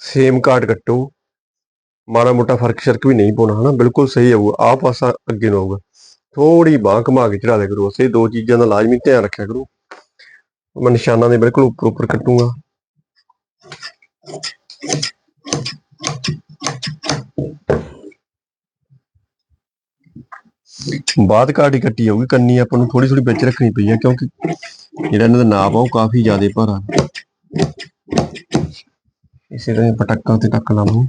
ਸੇਮ ਕਾਟ ਕੱਟੋ। ਮਾੜਾ ਮੋਟਾ ਫ਼ਰਕ ਸ਼ਰਕ ਵੀ ਨਹੀਂ ਪਾਉਣਾ, ਹਨਾ? ਬਿਲਕੁਲ ਸਹੀ ਆਊਗਾ। ਆਹ ਪਾਸਾ ਅੱਗੇ ਨੂੰ ਆਊਗਾ। ਥੋੜੀ ਬਾਹ ਘੁਮਾ ਕੇ ਚੜਾ ਲਿਆ ਕਰੋ। ਅਸੀਂ ਦੋ ਚੀਜ਼ਾਂ ਦਾ ਲਾਜ਼ਮੀ ਧਿਆਨ ਰੱਖਿਆ ਕਰੋ। ਮੈਂ ਨਿਸ਼ਾਨਾਂ ਦੇ ਬਿਲਕੁਲ ਉੱਪਰ ਉੱਪਰ ਕੱਟੂਗਾ। ਬਾਅਦ ਘਾਟ ਹੀ ਕੱਟੀ ਜਾਊਗੀ, ਕੰਨੀ ਆਪਾਂ ਨੂੰ ਥੋੜੀ ਥੋੜੀ ਵਿੱਚ ਰੱਖਣੀ ਪਈ ਆ, ਕਿਉਂਕਿ ਜਿਹੜਾ ਇਹਨਾਂ ਦਾ ਨਾਪ ਆ ਉਹ ਕਾਫੀ ਜ਼ਿਆਦਾ ਭਾਰਾ ਇਸੇ ਤਰ੍ਹਾਂ ਪਟੱਕਾਂ ਤੇ ਟੱਕ ਲਾਵਾਂਗੇ।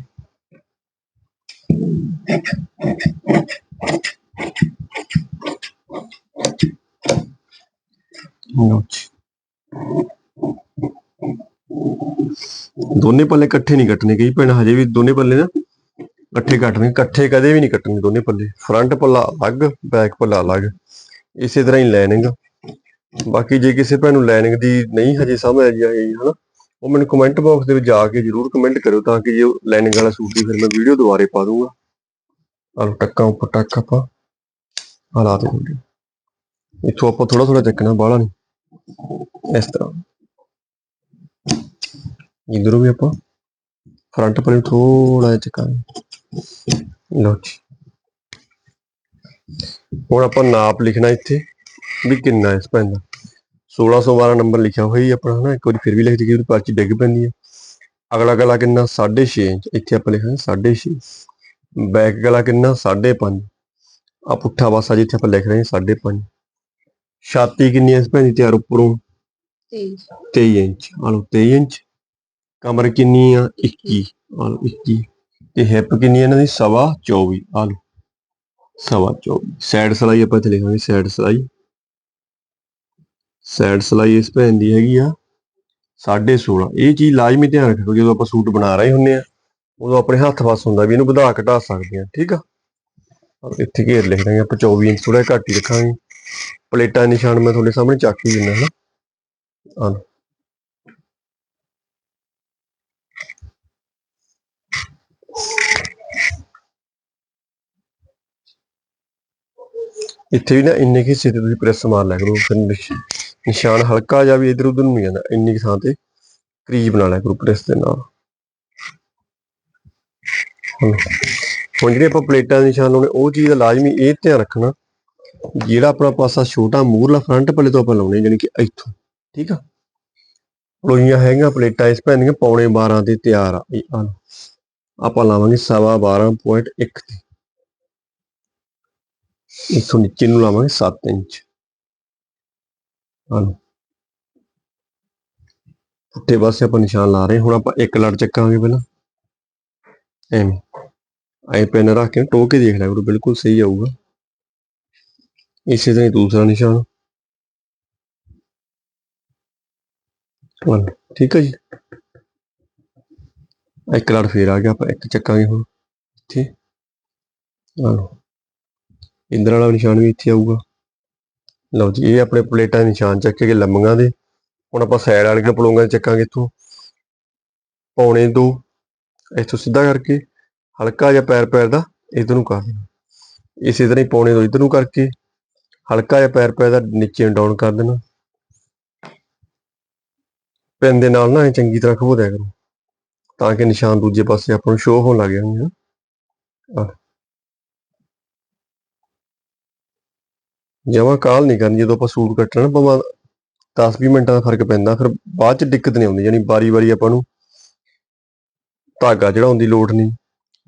ਲਓ ਦੋਨੇ ਪੱਲੇ ਇਕੱਠੇ ਨਹੀਂ ਕੱਟਣੇ, ਕਈ ਭੈਣ ਹਜੇ ਵੀ ਦੋਨੇ ਪੱਲੇ ਨਾ ਇਕੱਠੇ ਕੱਟਣੇ ਇਕੱਠੇ ਕਦੇ ਵੀ ਨਹੀਂ ਕੱਟਣੇ ਦੋਨੇ ਪੱਲੇ। ਫਰੰਟ ਪੱਲਾ ਅਲੱਗ ਬੈਕ ਪੱਲਾ ਅਲੱਗ। ਇਸੇ ਤਰ੍ਹਾਂ ਹੀ ਲਾਈਨਿੰਗ ਬਾਕੀ ਜੇ ਕਿਸੇ ਭੈਣ ਨੂੰ ਲਾਈਨਿੰਗ ਦੀ ਨਹੀਂ ਹਜੇ ਸਮਝ ਆਈ ਆਈ ਹਨਾ, ਉਹ ਮੈਨੂੰ ਕਮੈਂਟ ਬਾਕਸ ਦੇ ਵਿੱਚ ਜਾ ਕੇ ਜਰੂਰ ਕਮੈਂਟ ਕਰਿਓ ਤਾਂ ਕਿ ਜੇ ਲਾਈਨਿੰਗ ਵਾਲਾ ਸੂਟ ਦੀ ਫਿਰ ਮੈਂ ਵੀਡੀਓ ਦੁਬਾਰੇ ਪਾ ਦੂੰਗਾ। ਆਹ ਲਓ ਉੱਪਰ ਟੱਕ ਆਪਾਂ। ਹਾਲਾਤ ਲਾ ਦੋ ਇੱਥੋਂ ਆਪਾਂ ਥੋੜਾ ਥੋੜਾ ਚੱਕਣਾ, ਬਾਹਲਾ ਨਹੀਂ। ਇਸ ਤਰ੍ਹਾਂ। ਇਧਰੋਂ ਵੀ ਆਪਾਂ ਫਰੰਟ ਪਰ ਥੋੜਾ ਜਿਹਾ ਚੱਕਾਂਗੇ। ਲਓ ਜੀ। ਹੁਣ ਆਪਾਂ ਨਾਪ ਲਿਖਣਾ ਇੱਥੇ ਵੀ ਕਿੰਨਾ ਇਸ ਪੈਨ ਦਾ। 1612 ਨੰਬਰ ਲਿਖਿਆ ਹੋਇਆ ਹੀ ਆਪਣਾ ਹਨਾ ਇੱਕ ਵਾਰੀ ਫਿਰ ਵੀ ਲਿਖ ਦਈਏ ਕਿ ਪਰਚੀ ਡਿੱਗ ਪੈਂਦੀ ਹੈ। ਅਗਲਾ ਗਲਾ ਕਿੰਨਾ? 6.5 ਇੰਚ ਇੱਥੇ ਆਪਾਂ ਲਿਖਾਂਗੇ 6.5 ਬੈਕ ਗਲਾ ਕਿੰਨਾ? 5.5 ਆ ਪੁੱਠਾ ਪਾਸਾ ਜਿੱਥੇ ਆਪਾਂ ਲਿਖ ਰਹੇ ਹਾਂ 5.5 ਛਾਤੀ ਕਿੰਨੀ ਹੈ ਇਸ ਭੈਣ ਦੀ ਤਿਆਰ ਉੱਪਰੋਂ? 23 ਇੰਚ। ਆ ਲਓ 23 ਇੰਚ। ਕਮਰ ਕਿੰਨੀ ਆ? 21 ਆ ਲਓ 21 ਤੇ ਹਿਪ ਕਿੰਨੀ ਹੈ ਇਹਨਾਂ ਦੀ? ਸਵਾ 24 ਆ ਲਓ। ਸਵਾ 24 ਸਾਈਡ ਸਲਾਈ ਆਪਾਂ ਇੱਥੇ ਲਿਖਾਂਗੇ ਸਾਈਡ ਸਲਾਈ। ਸਾਈਡ ਸਲਾਈ ਇਸ ਭੈਣ ਦੀ ਹੈਗੀ ਆ 16.5 ਇਹ ਚੀਜ਼ ਲਾਜ਼ਮੀ ਧਿਆਨ ਰੱਖੋ ਜਦੋਂ ਆਪਾਂ ਸੂਟ ਬਣਾ ਰਹੇ ਹੁੰਨੇ ਆ, ਉਦੋਂ ਆਪਣੇ ਹੱਥ ਵਸ ਹੁੰਦਾ ਵੀ ਇਹਨੂੰ ਵਧਾ ਘਟਾ ਸਕਦੇ ਆ, ਠੀਕ ਆ? ਇੱਥੇ ਘੇਰ ਲਿਖ ਦਾਂਗੇ ਆਪਾਂ 24 ਇੰਚ ਥੋੜਾ ਘੱਟ ਹੀ ਰੱਖਾਂਗੇ। ਪਲੇਟਾਂ ਨਿਸ਼ਾਨ ਮੈਂ ਤੁਹਾਡੇ ਸਾਹਮਣੇ ਚੱਕ ਹੀ ਦਿੰਦਾ ਹਾਂ ਆ ਇੱਥੇ ਵੀ ਨਾ ਇੰਨੇ ਕੁ ਹਿੱਸੇ ਤੁਸੀਂ ਪ੍ਰੈਸ ਮਾਰ ਲਿਆ ਕਰੋ, ਫਿਰ ਨਿਸ਼ਾਨ ਹਲਕਾ ਜਿਹਾ ਵੀ ਇਧਰ ਉਧਰ ਨੂੰ ਜਾਂਦਾ, ਇੰਨੀ ਕੁ ਥਾਂ ਤੇ ਕਰੀਜ ਬਣਾ ਲਿਆ ਕਰੋ ਪ੍ਰੈਸ ਦੇ ਨਾਲ। ਹੁਣ ਜਿਹੜੇ ਆਪਾਂ ਪਲੇਟਾਂ ਦੇ ਨਿਸ਼ਾਨ ਲਾਉਣੇ, ਉਹ ਚੀਜ਼ ਦਾ ਲਾਜ਼ਮੀ ਇਹ ਧਿਆਨ ਰੱਖਣਾ, ਜਿਹੜਾ ਆਪਣਾ ਪਾਸਾ ਛੋਟਾ ਮੂਹਰਲਾ ਫਰੰਟ ਪੱਲੇ ਤੋਂ ਆਪਾਂ ਲਾਉਣੇ ਜਾਨੀ ਕਿ ਇੱਥੋਂ, ਠੀਕ ਆ? ਲੋਈਆਂ ਹੈਗੀਆਂ ਪਲੇਟਾਂ, ਇਸ ਪੈਂਦੀਆਂ ਪੌਣੇ 12 ਤੇ ਤਿਆਰ ਆ, ਇਹ ਆ ਆਪਾਂ ਲਾਵਾਂਗੇ ਸਵਾ 12.1 ਤੇ। ਇਥੋਂ ਨੀਚੇ ਨੂੰ ਲਾਵਾਂਗੇ 7 ਇੰਚ ਹਾਂ ਪੁੱਠੇ ਪਾਸੇ ਆਪਾਂ ਨਿਸ਼ਾਨ ਲਾ ਰਹੇ ਹਾਂ। ਹੁਣ ਆਪਾਂ ਇੱਕ ਲੜ ਚੱਕਾਂਗੇ ਪਹਿਲਾਂ ਐਵੇਂ ਐ ਪੈਨ ਰੱਖ ਕੇ ਟੋਕ ਕੇ ਦੇਖ ਲਿਆ ਕਰੋ ਬਿਲਕੁਲ ਸਹੀ ਆਊਗਾ ਇਸੇ ਤਰ੍ਹਾਂ ਹੀ ਦੂਸਰਾ ਨਿਸ਼ਾਨ ਹਾਂ ਠੀਕ ਹੈ ਜੀ ਇੱਕ ਲੜ ਫੇਰ ਆ ਗਿਆ ਆਪਾਂ ਇੱਕ ਚੱਕਾਂਗੇ ਹੁਣ ਇੱਥੇ ਹਾਂ ਇੰਦਰ ਵਾਲਾ ਨਿਸ਼ਾਨ ਵੀ ਇੱਥੇ ਆਊਗਾ। ਲਓ ਜੀ, ਇਹ ਆਪਣੇ ਪਲੇਟਾਂ ਦੇ ਨਿਸ਼ਾਨ ਚੱਕ ਕੇ ਲੰਮੀਆਂ ਦੇ। ਹੁਣ ਆਪਾਂ ਸਾਈਡ ਵਾਲੀਆਂ ਪਲੋਂਗਾਂ ਚੱਕਾਂਗੇ ਇੱਥੋਂ। ਪੌਣੇ 2 ਇੱਥੋਂ ਸਿੱਧਾ ਕਰਕੇ, ਹਲਕਾ ਜਿਹਾ ਪੈਰ ਪੈਰ ਦਾ ਇਧਰ ਨੂੰ ਕਰ ਦੇਣਾ। ਇਸੇ ਤਰ੍ਹਾਂ ਹੀ ਪੌਣੇ 2 ਇਧਰ ਨੂੰ ਕਰਕੇ, ਹਲਕਾ ਜਿਹਾ ਪੈਰ ਪੈਰ ਦਾ ਨੀਚੇ ਡਾਊਨ ਕਰ ਦੇਣਾ। ਪੈਨ ਦੇ ਨਾਲ ਨਾ ਚੰਗੀ ਤਰ੍ਹਾਂ ਖੋ ਦਿਆ ਕਰੋ। ਤਾਂ ਕਿ ਨਿਸ਼ਾਨ ਦੂਜੇ ਪਾਸੇ ਆਪਾਂ ਨੂੰ ਸ਼ੋਅ ਹੋਣ ਲੱਗ ਜਾਣਗੇ ਜਮਾ ਕਾਲ ਨਹੀਂ ਕਰਨੀ, ਜਦੋਂ ਆਪਾਂ ਸੂਟ ਕੱਟਣਾ ਭਾਵੇਂ 10-20 ਮਿੰਟਾਂ ਦਾ ਫ਼ਰਕ ਪੈਂਦਾ, ਫਿਰ ਬਾਅਦ ਚ ਦਿੱਕਤ ਨਹੀਂ ਆਉਂਦੀ ਯਾਨੀ ਬਾਰੀ-ਬਾਰੀ ਆਪਾਂ ਨੂੰ ਧਾਗਾ ਚੜਾਉਣ ਦੀ ਲੋੜ ਨਹੀਂ,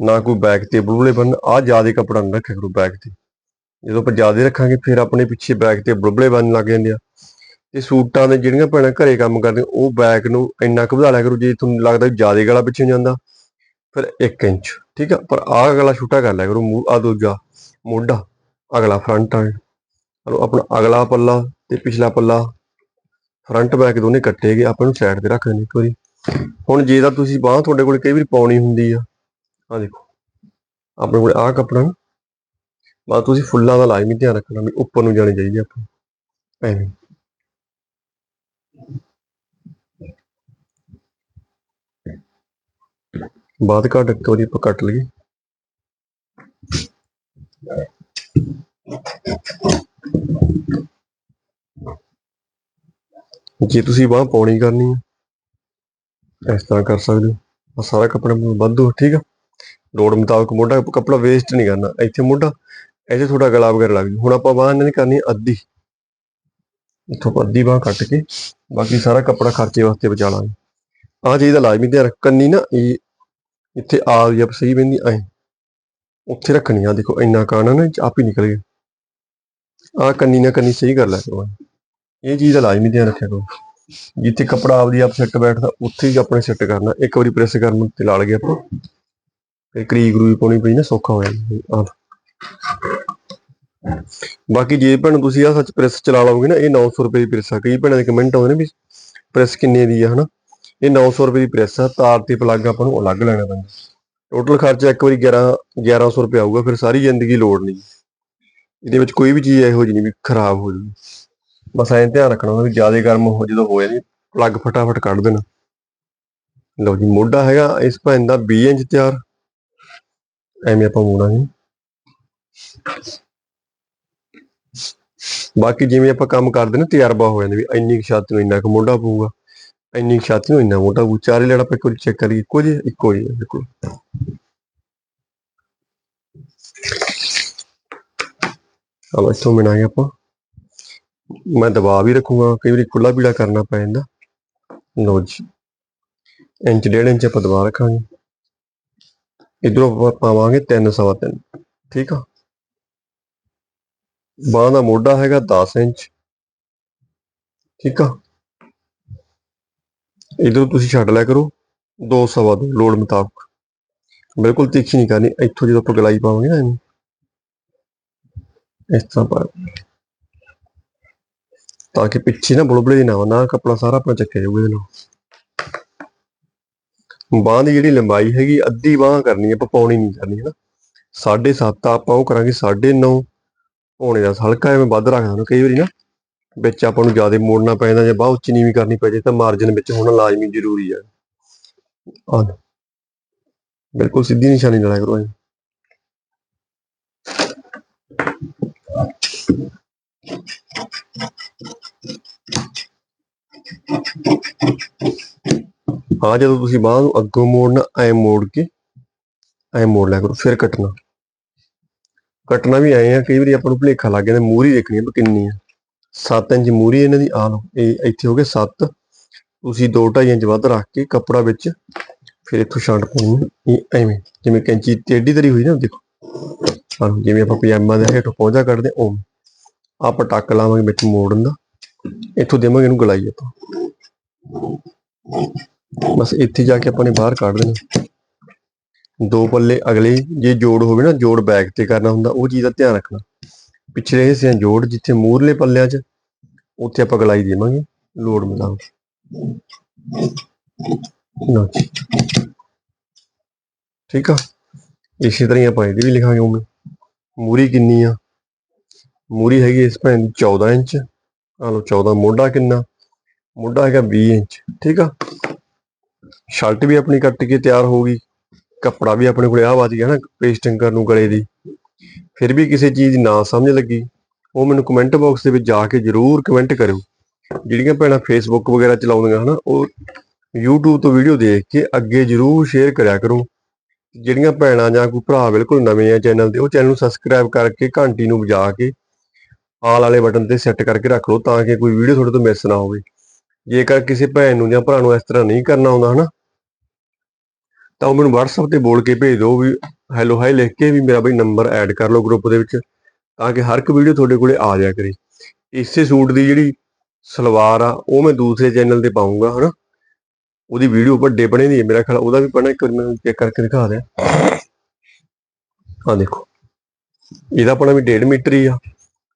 ਨਾ ਕੋਈ ਬੈਕ ਤੇ ਬੁਲਬੁਲੇ ਬਣ ਆ ਜ਼ਿਆਦਾ ਕੱਪੜਾ ਨਾ ਰੱਖਿਆ ਕਰੋ ਬੈਕ ਤੇ। ਜਦੋਂ ਆਪਾਂ ਜ਼ਿਆਦਾ ਰੱਖਾਂਗੇ, ਫਿਰ ਆਪਣੇ ਪਿੱਛੇ ਬੈਕ ਤੇ ਬੁਲਬੁਲੇ ਬਣਨ ਲੱਗ ਜਾਂਦੇ ਆ। ਤੇ ਸੂਟਾਂ ਦੇ ਜਿਹੜੀਆਂ ਭੈਣਾਂ ਘਰੇ ਕੰਮ ਕਰਦੇ, ਉਹ ਬੈਕ ਨੂੰ ਇੰਨਾ ਕੁ ਵਧਾ ਲਿਆ ਕਰੋ, ਜੇ ਤੁਹਾਨੂੰ ਲੱਗਦਾ ਜ਼ਿਆਦਾ ਗਲਾ ਪਿੱਛੇ ਜਾਂਦਾ, ਫਿਰ 1 ਇੰਚ, ਠੀਕ ਆ? ਪਰ ਆਹ ਗਲਾ ਛੋਟਾ ਕਰ ਲਿਆ ਕਰੋ, ਮੂੰਹ ਆ ਦੂਜਾ ਮੋਢਾ ਅਗਲਾ ਫਰੰਟ ਆ। ਚਲੋ ਆਪਣਾ ਅਗਲਾ ਪੱਲਾ ਤੇ ਪਿਛਲਾ ਪੱਲਾ ਫਰੰਟ ਬੈਕ ਦੋਨੇ ਕੱਟੇ ਗਏ ਆਪਾਂ ਨੂੰ ਸਾਈਡ ਤੇ ਰੱਖ ਦੇਣੇ ਇੱਕ ਵਾਰੀ। ਹੁਣ ਜੇ ਤਾਂ ਤੁਸੀਂ ਬਾਹ ਤੁਹਾਡੇ ਕੋਲ ਕਈ ਵਾਰੀ ਪਾਉਣੀ ਹੁੰਦੀ ਆ। ਆ ਦੇਖੋ, ਆਪਣੇ ਕੋਲ ਆਹ ਕੱਪੜਾ ਬਾ ਤੁਸੀਂ ਫੁੱਲਾਂ ਦਾ ਲਾਜ਼ਮੀ ਧਿਆਨ ਰੱਖਣਾ ਵੀ ਉੱਪਰ ਨੂੰ ਜਾਣੀ ਚਾਹੀਦੀ ਆਪਾਂ। ਐਵੇਂ। ਬਾਅਦ ਘੱਟ, ਇੱਕ ਵਾਰੀ ਆਪਾਂ ਕੱਟ ਲਈਏ। ਜੇ ਤੁਸੀਂ ਬਾਹ ਪਾਉਣੀ ਕਰਨੀ ਹੈ ਇਸ ਤਰ੍ਹਾਂ ਕਰ ਸਕਦੇ ਹੋ। ਆਹ ਸਾਰਾ ਕੱਪੜਾ ਵਾਧੂ ਠੀਕ ਆ? ਲੋੜ ਮੁਤਾਬਕ ਮੋਢਾ ਕੱਪੜਾ ਵੇਸਟ ਨਹੀਂ ਕਰਨਾ। ਇੱਥੇ ਮੋਢਾ, ਇੱਥੇ ਥੋੜਾ ਗਲਾ ਵਗੈਰਾ ਲੱਗ ਜੂ ਹੁਣ ਆਪਾਂ ਬਾਹ ਇਹਨਾਂ ਦੀ ਕਰਨੀ ਅੱਧੀ। ਇੱਥੋਂ ਆਪਾਂ ਅੱਧੀ ਬਾਹ ਕੱਟ ਕੇ ਬਾਕੀ ਸਾਰਾ ਕੱਪੜਾ ਖਰਚੇ ਵਾਸਤੇ ਬਚਾ ਲਾਂਗੇ। ਆਹ ਚੀਜ਼ ਦਾ ਲਾਜ਼ਮੀ ਧਿਆਨ ਰੱਖ ਕੰਨੀ ਨਾ, ਇਹ ਇੱਥੇ ਆ ਜਬ ਸਹੀ ਬੰਦੀ ਐ। ਉੱਥੇ ਰੱਖਣੀ ਆ। ਦੇਖੋ, ਇੰਨਾ ਕਾਣਾ ਨਾ ਆਪ ਹੀ ਨਿਕਲ ਗਿਆ। ਆ ਕੰਨੀ ਨਾ ਕੰਨੀ ਸਹੀ ਕਰ ਲੈ ਕਰੋ ਇਹ ਚੀਜ਼ ਦਾ ਲਾਜ਼ਮੀ ਧਿਆਨ ਰੱਖਿਆ ਕਰੋ ਜਿੱਥੇ ਕੱਪੜਾ ਆਪਦੀ ਆਪ ਸੈੱਟ ਬੈਠਦਾ, ਉੱਥੇ ਹੀ ਆਪਣੇ ਸੈੱਟ ਕਰਨਾ। ਇੱਕ ਵਾਰੀ ਪ੍ਰੈਸ ਕਰਨ ਤੇ ਲਾ ਲਗੇ ਆਪਾਂ। ਫਿਰ ਕਰੀ ਗਰੂ ਪਾਉਣੀ ਪਈ ਨਾ, ਸੌਖਾ ਹੋ ਜਾਂਦਾ। ਆਹ। ਬਾਕੀ ਜੇ ਭੈਣ ਤੁਸੀਂ ਆ ਸੱਚ ਪ੍ਰੈਸ ਚਲਾ ਲਓਗੇ ਨਾ, ਇਹ 900 ਰੁਪਏ ਦੀ ਪ੍ਰੈਸ ਆ। ਕਈ ਭੈਣਾਂ ਦੇ ਕਮੈਂਟ ਆਉਂਦੇ ਨੇ ਵੀ ਪ੍ਰੈਸ ਕਿੰਨੇ ਦੀ ਆ, ਹਨਾ? ਇਹ 900 ਰੁਪਏ ਦੀ ਪ੍ਰੈਸ ਆ। ਤਾਰ ਤੇ ਪਲੱਗ ਆਪਾਂ ਨੂੰ ਅਲੱਗ ਲੈਣਾ ਪੈਂਦਾ। ਟੋਟਲ ਖਰਚਾ ਇੱਕ ਵਾਰੀ 11 1100 ਰੁਪਏ ਆਊਗਾ, ਫਿਰ ਸਾਰੀ ਜ਼ਿੰਦਗੀ ਲੋੜ ਨਹੀਂ। ਇਹਦੇ ਵਿੱਚ ਕੋਈ ਵੀ ਚੀਜ਼ ਇਹੋ ਜਿਹੀ ਨਹੀਂ ਵੀ ਖਰਾਬ ਹੋ ਜੂਗੀ ਬਸ ਐਂ ਧਿਆਨ ਰੱਖਣਾ ਵੀ ਜ਼ਿਆਦਾ ਗਰਮ ਹੋ ਜਦੋਂ ਹੋ ਜਾਂਦੀ ਪਲੱਗ ਫਟਾਫਟ ਕੱਢ ਦੇਣਾ। ਲਓ ਜੀ, ਮੋਢਾ ਹੈਗਾ ਇਸ ਭੈਣ ਦਾ 20 ਇੰਚ ਤਿਆਰ। ਐਵੇਂ ਆਪਾਂ ਮੋੜਾਂਗੇ ਬਾਕੀ ਜਿਵੇਂ ਆਪਾਂ ਕੰਮ ਕਰਦੇ ਨਾ, ਤਜਰਬਾ ਹੋ ਜਾਂਦਾ ਵੀ ਇੰਨੀ ਕੁ ਛਾਤੀ ਨੂੰ ਇੰਨਾ ਕੁ ਮੋਢਾ ਪਊਗਾ। ਇੰਨੀ ਕੁ ਛਾਤੀ ਨੂੰ ਇੰਨਾ ਮੋਢਾ ਪਊ। ਚਾਰੇ ਲੜਾ ਆਪਾਂ ਇੱਕ ਵਾਰੀ ਚੈੱਕ ਕਰੀਏ, ਇੱਕੋ ਜਿਹੇ ਇੱਕੋ ਜਿਹੇ, ਬਿਲਕੁਲ। ਚਲੋ ਇੱਥੋਂ ਮਿਣਾਂਗੇ ਆਪਾਂ। ਮੈਂ ਦਬਾਅ ਵੀ ਰੱਖੂਗਾ, ਕਈ ਵਾਰੀ ਖੁੱਲਾ ਪੀੜਾ ਕਰਨਾ ਪੈ ਜਾਂਦਾ। ਲਓ ਜੀ, ਇੰਚ, ਡੇਢ ਇੰਚ ਆਪਾਂ ਦਬਾ ਰੱਖਾਂਗੇ। ਇਧਰੋਂ ਆਪਾਂ ਪਾਵਾਂਗੇ 3 ਸਵਾ ਤਿੰਨ, ਠੀਕ ਆ? ਬਾਹਾਂ ਦਾ ਮੋਢਾ ਹੈਗਾ 10 ਇੰਚ, ਠੀਕ ਆ? ਇਧਰੋਂ ਤੁਸੀਂ ਛੱਡ ਲਿਆ ਕਰੋ 2 ਸਵਾ ਦੋ ਲੋਡ ਮੁਤਾਬਕ। ਬਿਲਕੁਲ ਤਿੱਖੀ ਨਹੀਂ ਕਰਨੀ, ਇੱਥੋਂ ਜਦੋਂ ਆਪਾਂ ਗਲਾਈ ਪਾਵਾਂਗੇ ਨਾ ਇਹਨੂੰ। ਇਸ ਤਰ੍ਹਾਂ ਪਾ ਤਾਂ ਕਿ ਪਿੱਛੇ ਨਾ ਬੁਲਬੁਲੇ ਨਾ ਨਾ ਕੱਪੜਾ ਸਾਰਾ ਆਪਣਾ ਚੱਕਿਆ ਜਾਊਗਾ ਇਹਦੇ ਨਾਲ ਬਾਂਹ ਦੀ ਜਿਹੜੀ ਲੰਬਾਈ ਹੈਗੀ, ਅੱਧੀ ਬਾਂਹ ਕਰਨੀ ਹੈ ਆਪਾਂ, ਪੌਣੀ ਨਹੀਂ ਕਰਨੀ ਹੈ ਨਾ 7.5 ਆਪਾਂ ਉਹ ਕਰਾਂਗੇ 9.5 ਪੌਣੇ ਦਾ ਹਲਕਾ ਐਵੇਂ ਵੱਧ ਰੱਖਦਾ ਨੂੰ ਕਈ ਵਾਰੀ ਨਾ। ਵਿੱਚ ਆਪਾਂ ਨੂੰ ਜ਼ਿਆਦਾ ਮੋੜਨਾ ਪੈਂਦਾ ਜਾਂ ਬਾਹ ਉੱਚੀ ਨੀਵੀਂ ਕਰਨੀ ਪੈ ਜੇ, ਤਾਂ ਮਾਰਜਨ ਵਿੱਚ ਹੋਣਾ ਲਾਜ਼ਮੀ ਜ਼ਰੂਰੀ ਹੈ ਬਿਲਕੁਲ ਸਿੱਧੀ ਨਿਸ਼ਾਨੀ ਲਾਇਆ ਕਰੋ ਐਂ। ਹਾਂ, ਜਦੋਂ ਤੁਸੀਂ ਬਾਹ ਨੂੰ ਅੱਗੋਂ ਮੋੜਨਾ, ਐ ਮੋੜ ਕੇ, ਐ ਮੋੜ ਲਿਆ ਕਰੋ, ਫਿਰ ਕੱਟਣਾ। ਕੱਟਣਾ ਵੀ ਐ ਆ, ਕਈ ਵਾਰੀ ਆਪਾਂ ਨੂੰ ਭੁਲੇਖਾ ਲੱਗ ਜਾਂਦਾ, ਮੂਰੀ ਦੇਖਣੀ ਆ ਕਿੰਨੀ ਆ। 7 ਇੰਚ ਮੂਰੀ ਇਹਨਾਂ ਦੀ ਆ ਲਓ, ਇਹ ਇੱਥੇ ਹੋ ਗਏ 7 ਤੁਸੀਂ 2.5 ਇੰਚ ਵੱਧ ਰੱਖ ਕੇ ਕੱਪੜਾ ਵਿੱਚ ਫਿਰ ਇੱਥੋਂ ਛਾਂਟ ਪਾਉਣੀ ਇਹ ਐਵੇਂ, ਜਿਵੇਂ ਕੈਂਚੀ ਟੇਢੀ ਤਰੀ ਹੋਈ ਨਾ, ਦੇਖੋ। ਆਹ ਜਿਵੇਂ ਆਪਾਂ ਪਜਾਮਾ ਦੇ ਹੇਠੋਂ ਪੌਂਚਾ ਕੱਢਦੇ ਉਹ ਆਪਾਂ ਟੱਕ ਲਾਵਾਂਗੇ ਵਿੱਚ ਮੋੜਨ ਦਾ। ਇੱਥੋਂ ਦੇਵਾਂਗੇ ਇਹਨੂੰ ਗਲਾਈ ਆਪਾਂ ਬਸ ਇੱਥੇ ਜਾ ਕੇ ਆਪਾਂ ਨੇ ਬਾਹਰ ਕੱਢ ਦੇਣਾ। ਦੋ ਪੱਲੇ ਅਗਲੇ ਜੇ ਜੋੜ ਹੋਵੇ ਨਾ, ਜੋੜ ਬੈਕ ਤੇ ਕਰਨਾ ਹੁੰਦਾ, ਉਹ ਚੀਜ਼ ਦਾ ਧਿਆਨ ਰੱਖਣਾ। ਪਿਛਲੇ ਹਿੱਸਿਆਂ ਜੋੜ, ਜਿੱਥੇ ਮੂਰਲੇ ਪੱਲਿਆਂ 'ਚ, ਉੱਥੇ ਆਪਾਂ ਗਲਾਈ ਦੇਵਾਂਗੇ ਲੋਡ ਮਿਲਾਂਗੇ ਲਓ ਠੀਕ ਆ? ਇਸੇ ਤਰ੍ਹਾਂ ਹੀ ਆਪਾਂ ਇਹਦੀ ਵੀ ਲਿਖਾਂਗੇ ਉਵੇਂ। ਮੂਰੀ ਕਿੰਨੀ ਆ? ਮੂਰੀ ਹੈਗੀ ਇਸ ਭੈਣ ਦੀ 14 ਇੰਚ ਆ ਲਓ 14 ਮੋਢਾ ਕਿੰਨਾ? ਮੋਢਾ ਹੈਗਾ 20 ਇੰਚ, ਠੀਕ ਆ? ਸ਼ਰਟ ਵੀ ਆਪਣੀ ਕੱਟ ਕੇ ਤਿਆਰ ਹੋ ਗਈ, ਕੱਪੜਾ ਵੀ ਆਪਣੇ ਕੋਲੇ ਆ ਵੱਜ ਗਿਆ ਨਾ ਪੇਸਟਿੰਗ ਕਰਨ ਨੂੰ ਗਲੇ ਦੀ। ਫਿਰ ਵੀ ਕਿਸੇ ਚੀਜ਼ ਦੀ ਨਾ ਸਮਝ ਲੱਗੀ, ਉਹ ਮੈਨੂੰ ਕਮੈਂਟ ਬਾਕਸ ਦੇ ਵਿੱਚ ਜਾ ਕੇ ਜਰੂਰ ਕਮੈਂਟ ਕਰਿਓ। ਜਿਹੜੀਆਂ ਭੈਣਾਂ ਫੇਸਬੁੱਕ ਵਗੈਰਾ ਚਲਾਉਂਦੀਆਂ ਹਨਾ, ਉਹ YouTube ਤੋਂ ਵੀਡੀਓ ਦੇਖ ਕੇ ਅੱਗੇ ਜਰੂਰ ਸ਼ੇਅਰ ਕਰਿਆ ਕਰੋ। ਜਿਹੜੀਆਂ ਭੈਣਾਂ ਜਾਂ ਕੋਈ ਭਰਾ ਬਿਲਕੁਲ ਨਵੇਂ ਆ ਚੈਨਲ ਤੇ, ਉਹ ਚੈਨਲ ਨੂੰ ਸਬਸਕ੍ਰਾਈਬ ਕਰਕੇ ਘੰਟੀ ਨੂੰ ਵਜਾ ਕੇ ਆਲ ਵਾਲੇ ਬਟਨ ਤੇ ਸੈੱਟ ਕਰਕੇ ਰੱਖ ਲਓ ਤਾਂ ਕਿ ਕੋਈ ਵੀਡੀਓ ਤੁਹਾਡੇ ਤੋਂ ਮਿਸ ਨਾ ਹੋਵੇ। ਜੇਕਰ ਕਿਸੇ ਭੈਣ ਨੂੰ ਜਾਂ ਭਰਾ ਨੂੰ ਇਸ ਤਰ੍ਹਾਂ ਨਹੀਂ ਕਰਨਾ ਆਉਂਦਾ, ਹਨਾ? ਤਾਂ ਉਹ ਮੈਨੂੰ WhatsApp ਤੇ ਬੋਲ ਕੇ ਭੇਜ ਦਿਓ ਵੀ ਹੈਲੋ ਹਾਈ ਲਿਖ ਕੇ ਵੀ ਮੇਰਾ ਬਈ ਨੰਬਰ ਐਡ ਕਰ ਲਓ ਗਰੁੱਪ ਦੇ ਵਿੱਚ ਤਾਂ ਕਿ ਹਰ ਇੱਕ ਵੀਡੀਓ ਤੁਹਾਡੇ ਕੋਲੇ ਆ ਜਾਇਆ ਕਰੇ। ਇਸੇ ਸੂਟ ਦੀ ਜਿਹੜੀ ਸਲਵਾਰ ਆ, ਉਹ ਮੈਂ ਦੂਸਰੇ ਚੈਨਲ ਤੇ ਪਾਉਂਗਾ ਹਨਾ? ਉਹਦੀ ਵੀਡੀਓ ਵੱਡੇ ਬਣੇ ਦੀ ਹੈ ਮੇਰਾ ਖਿਆਲ, ਉਹਦਾ ਵੀ ਪਣਾ ਇੱਕ ਵਾਰੀ ਮੈਂ ਚੈੱਕ ਕਰਕੇ ਦਿਖਾ ਦਿਆਂ। ਆ ਦੇਖੋ। ਇਹਦਾ ਆਪਣਾ ਵੀ 1.5 ਮੀਟਰ ਹੀ ਆ।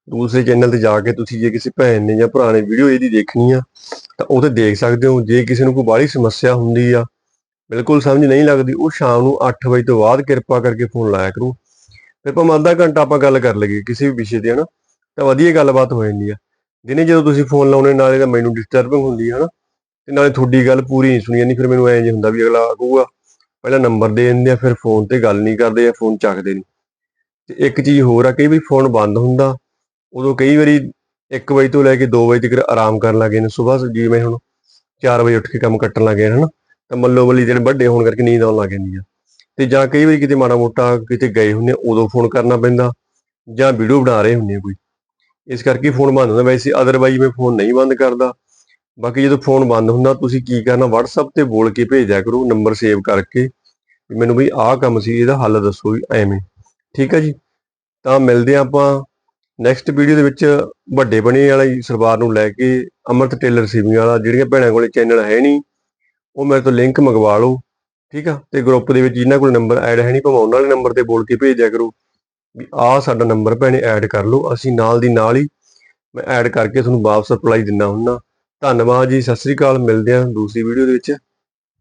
ਦੂਸਰੇ ਚੈਨਲ ਤੇ ਜਾ ਕੇ ਤੁਸੀਂ ਜੇ ਕਿਸੇ ਭੈਣ ਨੇ ਜਾਂ ਭਰਾ ਨੇ ਵੀਡੀਓ ਇਹਦੀ ਦੇਖਣੀ ਆ, ਤਾਂ ਉਹ ਤੇ ਦੇਖ ਸਕਦੇ ਹੋ, ਜੇ ਕਿਸੇ ਨੂੰ ਕੋਈ ਬਾਹਲੀ ਸਮੱਸਿਆ ਹੁੰਦੀ ਆ, ਬਿਲਕੁਲ ਸਮਝ ਨਹੀਂ ਲੱਗਦੀ, ਉਹ ਸ਼ਾਮ ਨੂੰ 8 ਵਜੇ ਤੋਂ ਬਾਅਦ ਕਿਰਪਾ ਕਰਕੇ ਫੋਨ ਲਾਇਆ ਕਰੋ। ਫਿਰ ਭਾਵੇਂ ਅੱਧਾ ਘੰਟਾ ਆਪਾਂ ਗੱਲ ਕਰ ਲਈਏ ਕਿਸੇ ਵੀ ਵਿਸ਼ੇ ਤੇ, ਹਨਾ, ਤਾਂ ਵਧੀਆ ਗੱਲਬਾਤ ਹੋ ਜਾਂਦੀ ਆ। ਦਿਨੇ ਜਦੋਂ ਤੁਸੀਂ ਫੋਨ ਲਾਉਣੇ, ਨਾਲੇ ਤਾਂ ਮੈਨੂੰ ਡਿਸਟਰਬਿੰਗ ਹੁੰਦੀ ਆ, ਹਨਾ, ਤੇ ਨਾਲੇ ਤੁਹਾਡੀ ਗੱਲ ਪੂਰੀ ਨਹੀਂ ਸੁਣੀ ਜਾਂਦੀ, ਫਿਰ ਮੈਨੂੰ ਐਂ ਜੇ ਹੁੰਦਾ ਵੀ ਅਗਲਾ ਕਹੂਗਾ ਪਹਿਲਾਂ ਨੰਬਰ ਦੇ ਦਿੰਦੇ ਆ, ਫਿਰ ਫੋਨ ਤੇ ਗੱਲ ਨਹੀਂ ਕਰਦੇ ਆ ਫੋਨ ਚੱਕਦੇ ਨਹੀਂ। ਤੇ ਇੱਕ ਚੀਜ਼ ਹੋਰ ਆ, ਕਈ ਵਾਰੀ ਫੋਨ ਬੰਦ ਹੁੰਦਾ ਉਦੋਂ ਕਈ ਵਾਰੀ 1 ਵਜੇ ਤੋਂ ਲੈ ਕੇ 2 ਵਜੇ ਤੱਕ ਆਰਾਮ ਕਰਨ ਲੱਗੇ ਨੇ। ਸਵੇਰ ਜਿਵੇਂ ਹੁਣ 4 ਵਜੇ ਉੱਠ ਕੇ ਕੰਮ ਕੱਟਣ ਲੱਗੇ ਨੇ ਹਨਾ, ਤਾਂ ਮੱਲੋ ਮੱਲੀ ਦਿਨ ਵੱਡੇ ਹੋਣ ਕਰਕੇ ਨੀਂਦ ਆਉਣ ਲੱਗ ਜਾਂਦੀ ਆ। ਤੇ ਜਾਂ ਕਈ ਵਾਰੀ ਕਿਤੇ ਮਾੜਾ ਮੋਟਾ ਕਿਤੇ ਗਏ ਹੁੰਦੇ ਉਦੋਂ ਫੋਨ ਕਰਨਾ ਪੈਂਦਾ ਜਾਂ ਵੀਡੀਓ ਬਣਾ ਰਹੇ ਹੁੰਦੇ ਆ ਕੋਈ। ਇਸ ਕਰਕੇ ਫੋਨ ਬੰਦ ਹੁੰਦਾ। ਵੈਸੇ ਅਦਰਵਾਈਜ਼ ਮੈਂ ਫੋਨ ਨਹੀਂ ਬੰਦ ਕਰਦਾ। ਬਾਕੀ ਜਦੋਂ ਫੋਨ ਬੰਦ ਹੁੰਦਾ, ਤੁਸੀਂ ਕੀ ਕਰਨਾ, WhatsApp ਤੇ ਬੋਲ ਕੇ ਭੇਜ ਦਿਆ ਕਰੋ, ਨੰਬਰ ਸੇਵ ਕਰਕੇ ਮੈਨੂੰ ਬਈ ਆਹ ਕੰਮ ਸੀ, ਇਹਦਾ ਹੱਲ ਦੱਸੋ ਵੀ ਐਵੇਂ। ਠੀਕ ਹੈ ਜੀ? ਤਾਂ ਮਿਲਦੇ ਹਾਂ ਆਪਾਂ ਨੈਕਸਟ ਵੀਡੀਓ ਦੇ ਵਿੱਚ ਵੱਡੇ ਬਣੇ ਵਾਲੀ ਸਰਵਾਰ ਨੂੰ ਲੈ ਕੇ ਅਮਰਤ ਟੇਲਰ ਸੀਵਿੰਗ ਵਾਲਾ, ਜਿਹੜੀਆਂ ਭੈਣਾਂ ਕੋਲੇ ਚੈਨਲ ਹੈ ਨਹੀਂ, ਉਹ ਮੇਰੇ ਤੋਂ ਲਿੰਕ ਮੰਗਵਾ ਲਓ, ਠੀਕ ਆ? ਤੇ ਗਰੁੱਪ ਦੇ ਵਿੱਚ ਜਿਨ੍ਹਾਂ ਕੋਲ ਨੰਬਰ ਐਡ ਹੈ ਨਹੀਂ, ਭਾਵੇਂ ਉਹਨਾਂ ਵਾਲੇ ਨੰਬਰ ਤੇ ਬੋਲ ਕੇ ਭੇਜ ਦਿਆ ਕਰੋ, ਵੀ ਆਹ ਸਾਡਾ ਨੰਬਰ ਭੈਣੇ ਐਡ ਕਰ ਲਓ, ਅਸੀਂ ਨਾਲ ਦੀ ਨਾਲ ਹੀ ਮੈਂ ਐਡ ਕਰਕੇ ਤੁਹਾਨੂੰ ਵਾਪਸ ਰਿਪਲਾਈ ਦਿੰਦਾ ਹੁੰਨਾ। ਧੰਨਵਾਦ ਜੀ, ਸਤਿ ਸ੍ਰੀ ਅਕਾਲ, ਮਿਲਦੇ ਹਾਂ ਦੂਸਰੀ ਵੀਡੀਓ ਦੇ ਵਿੱਚ।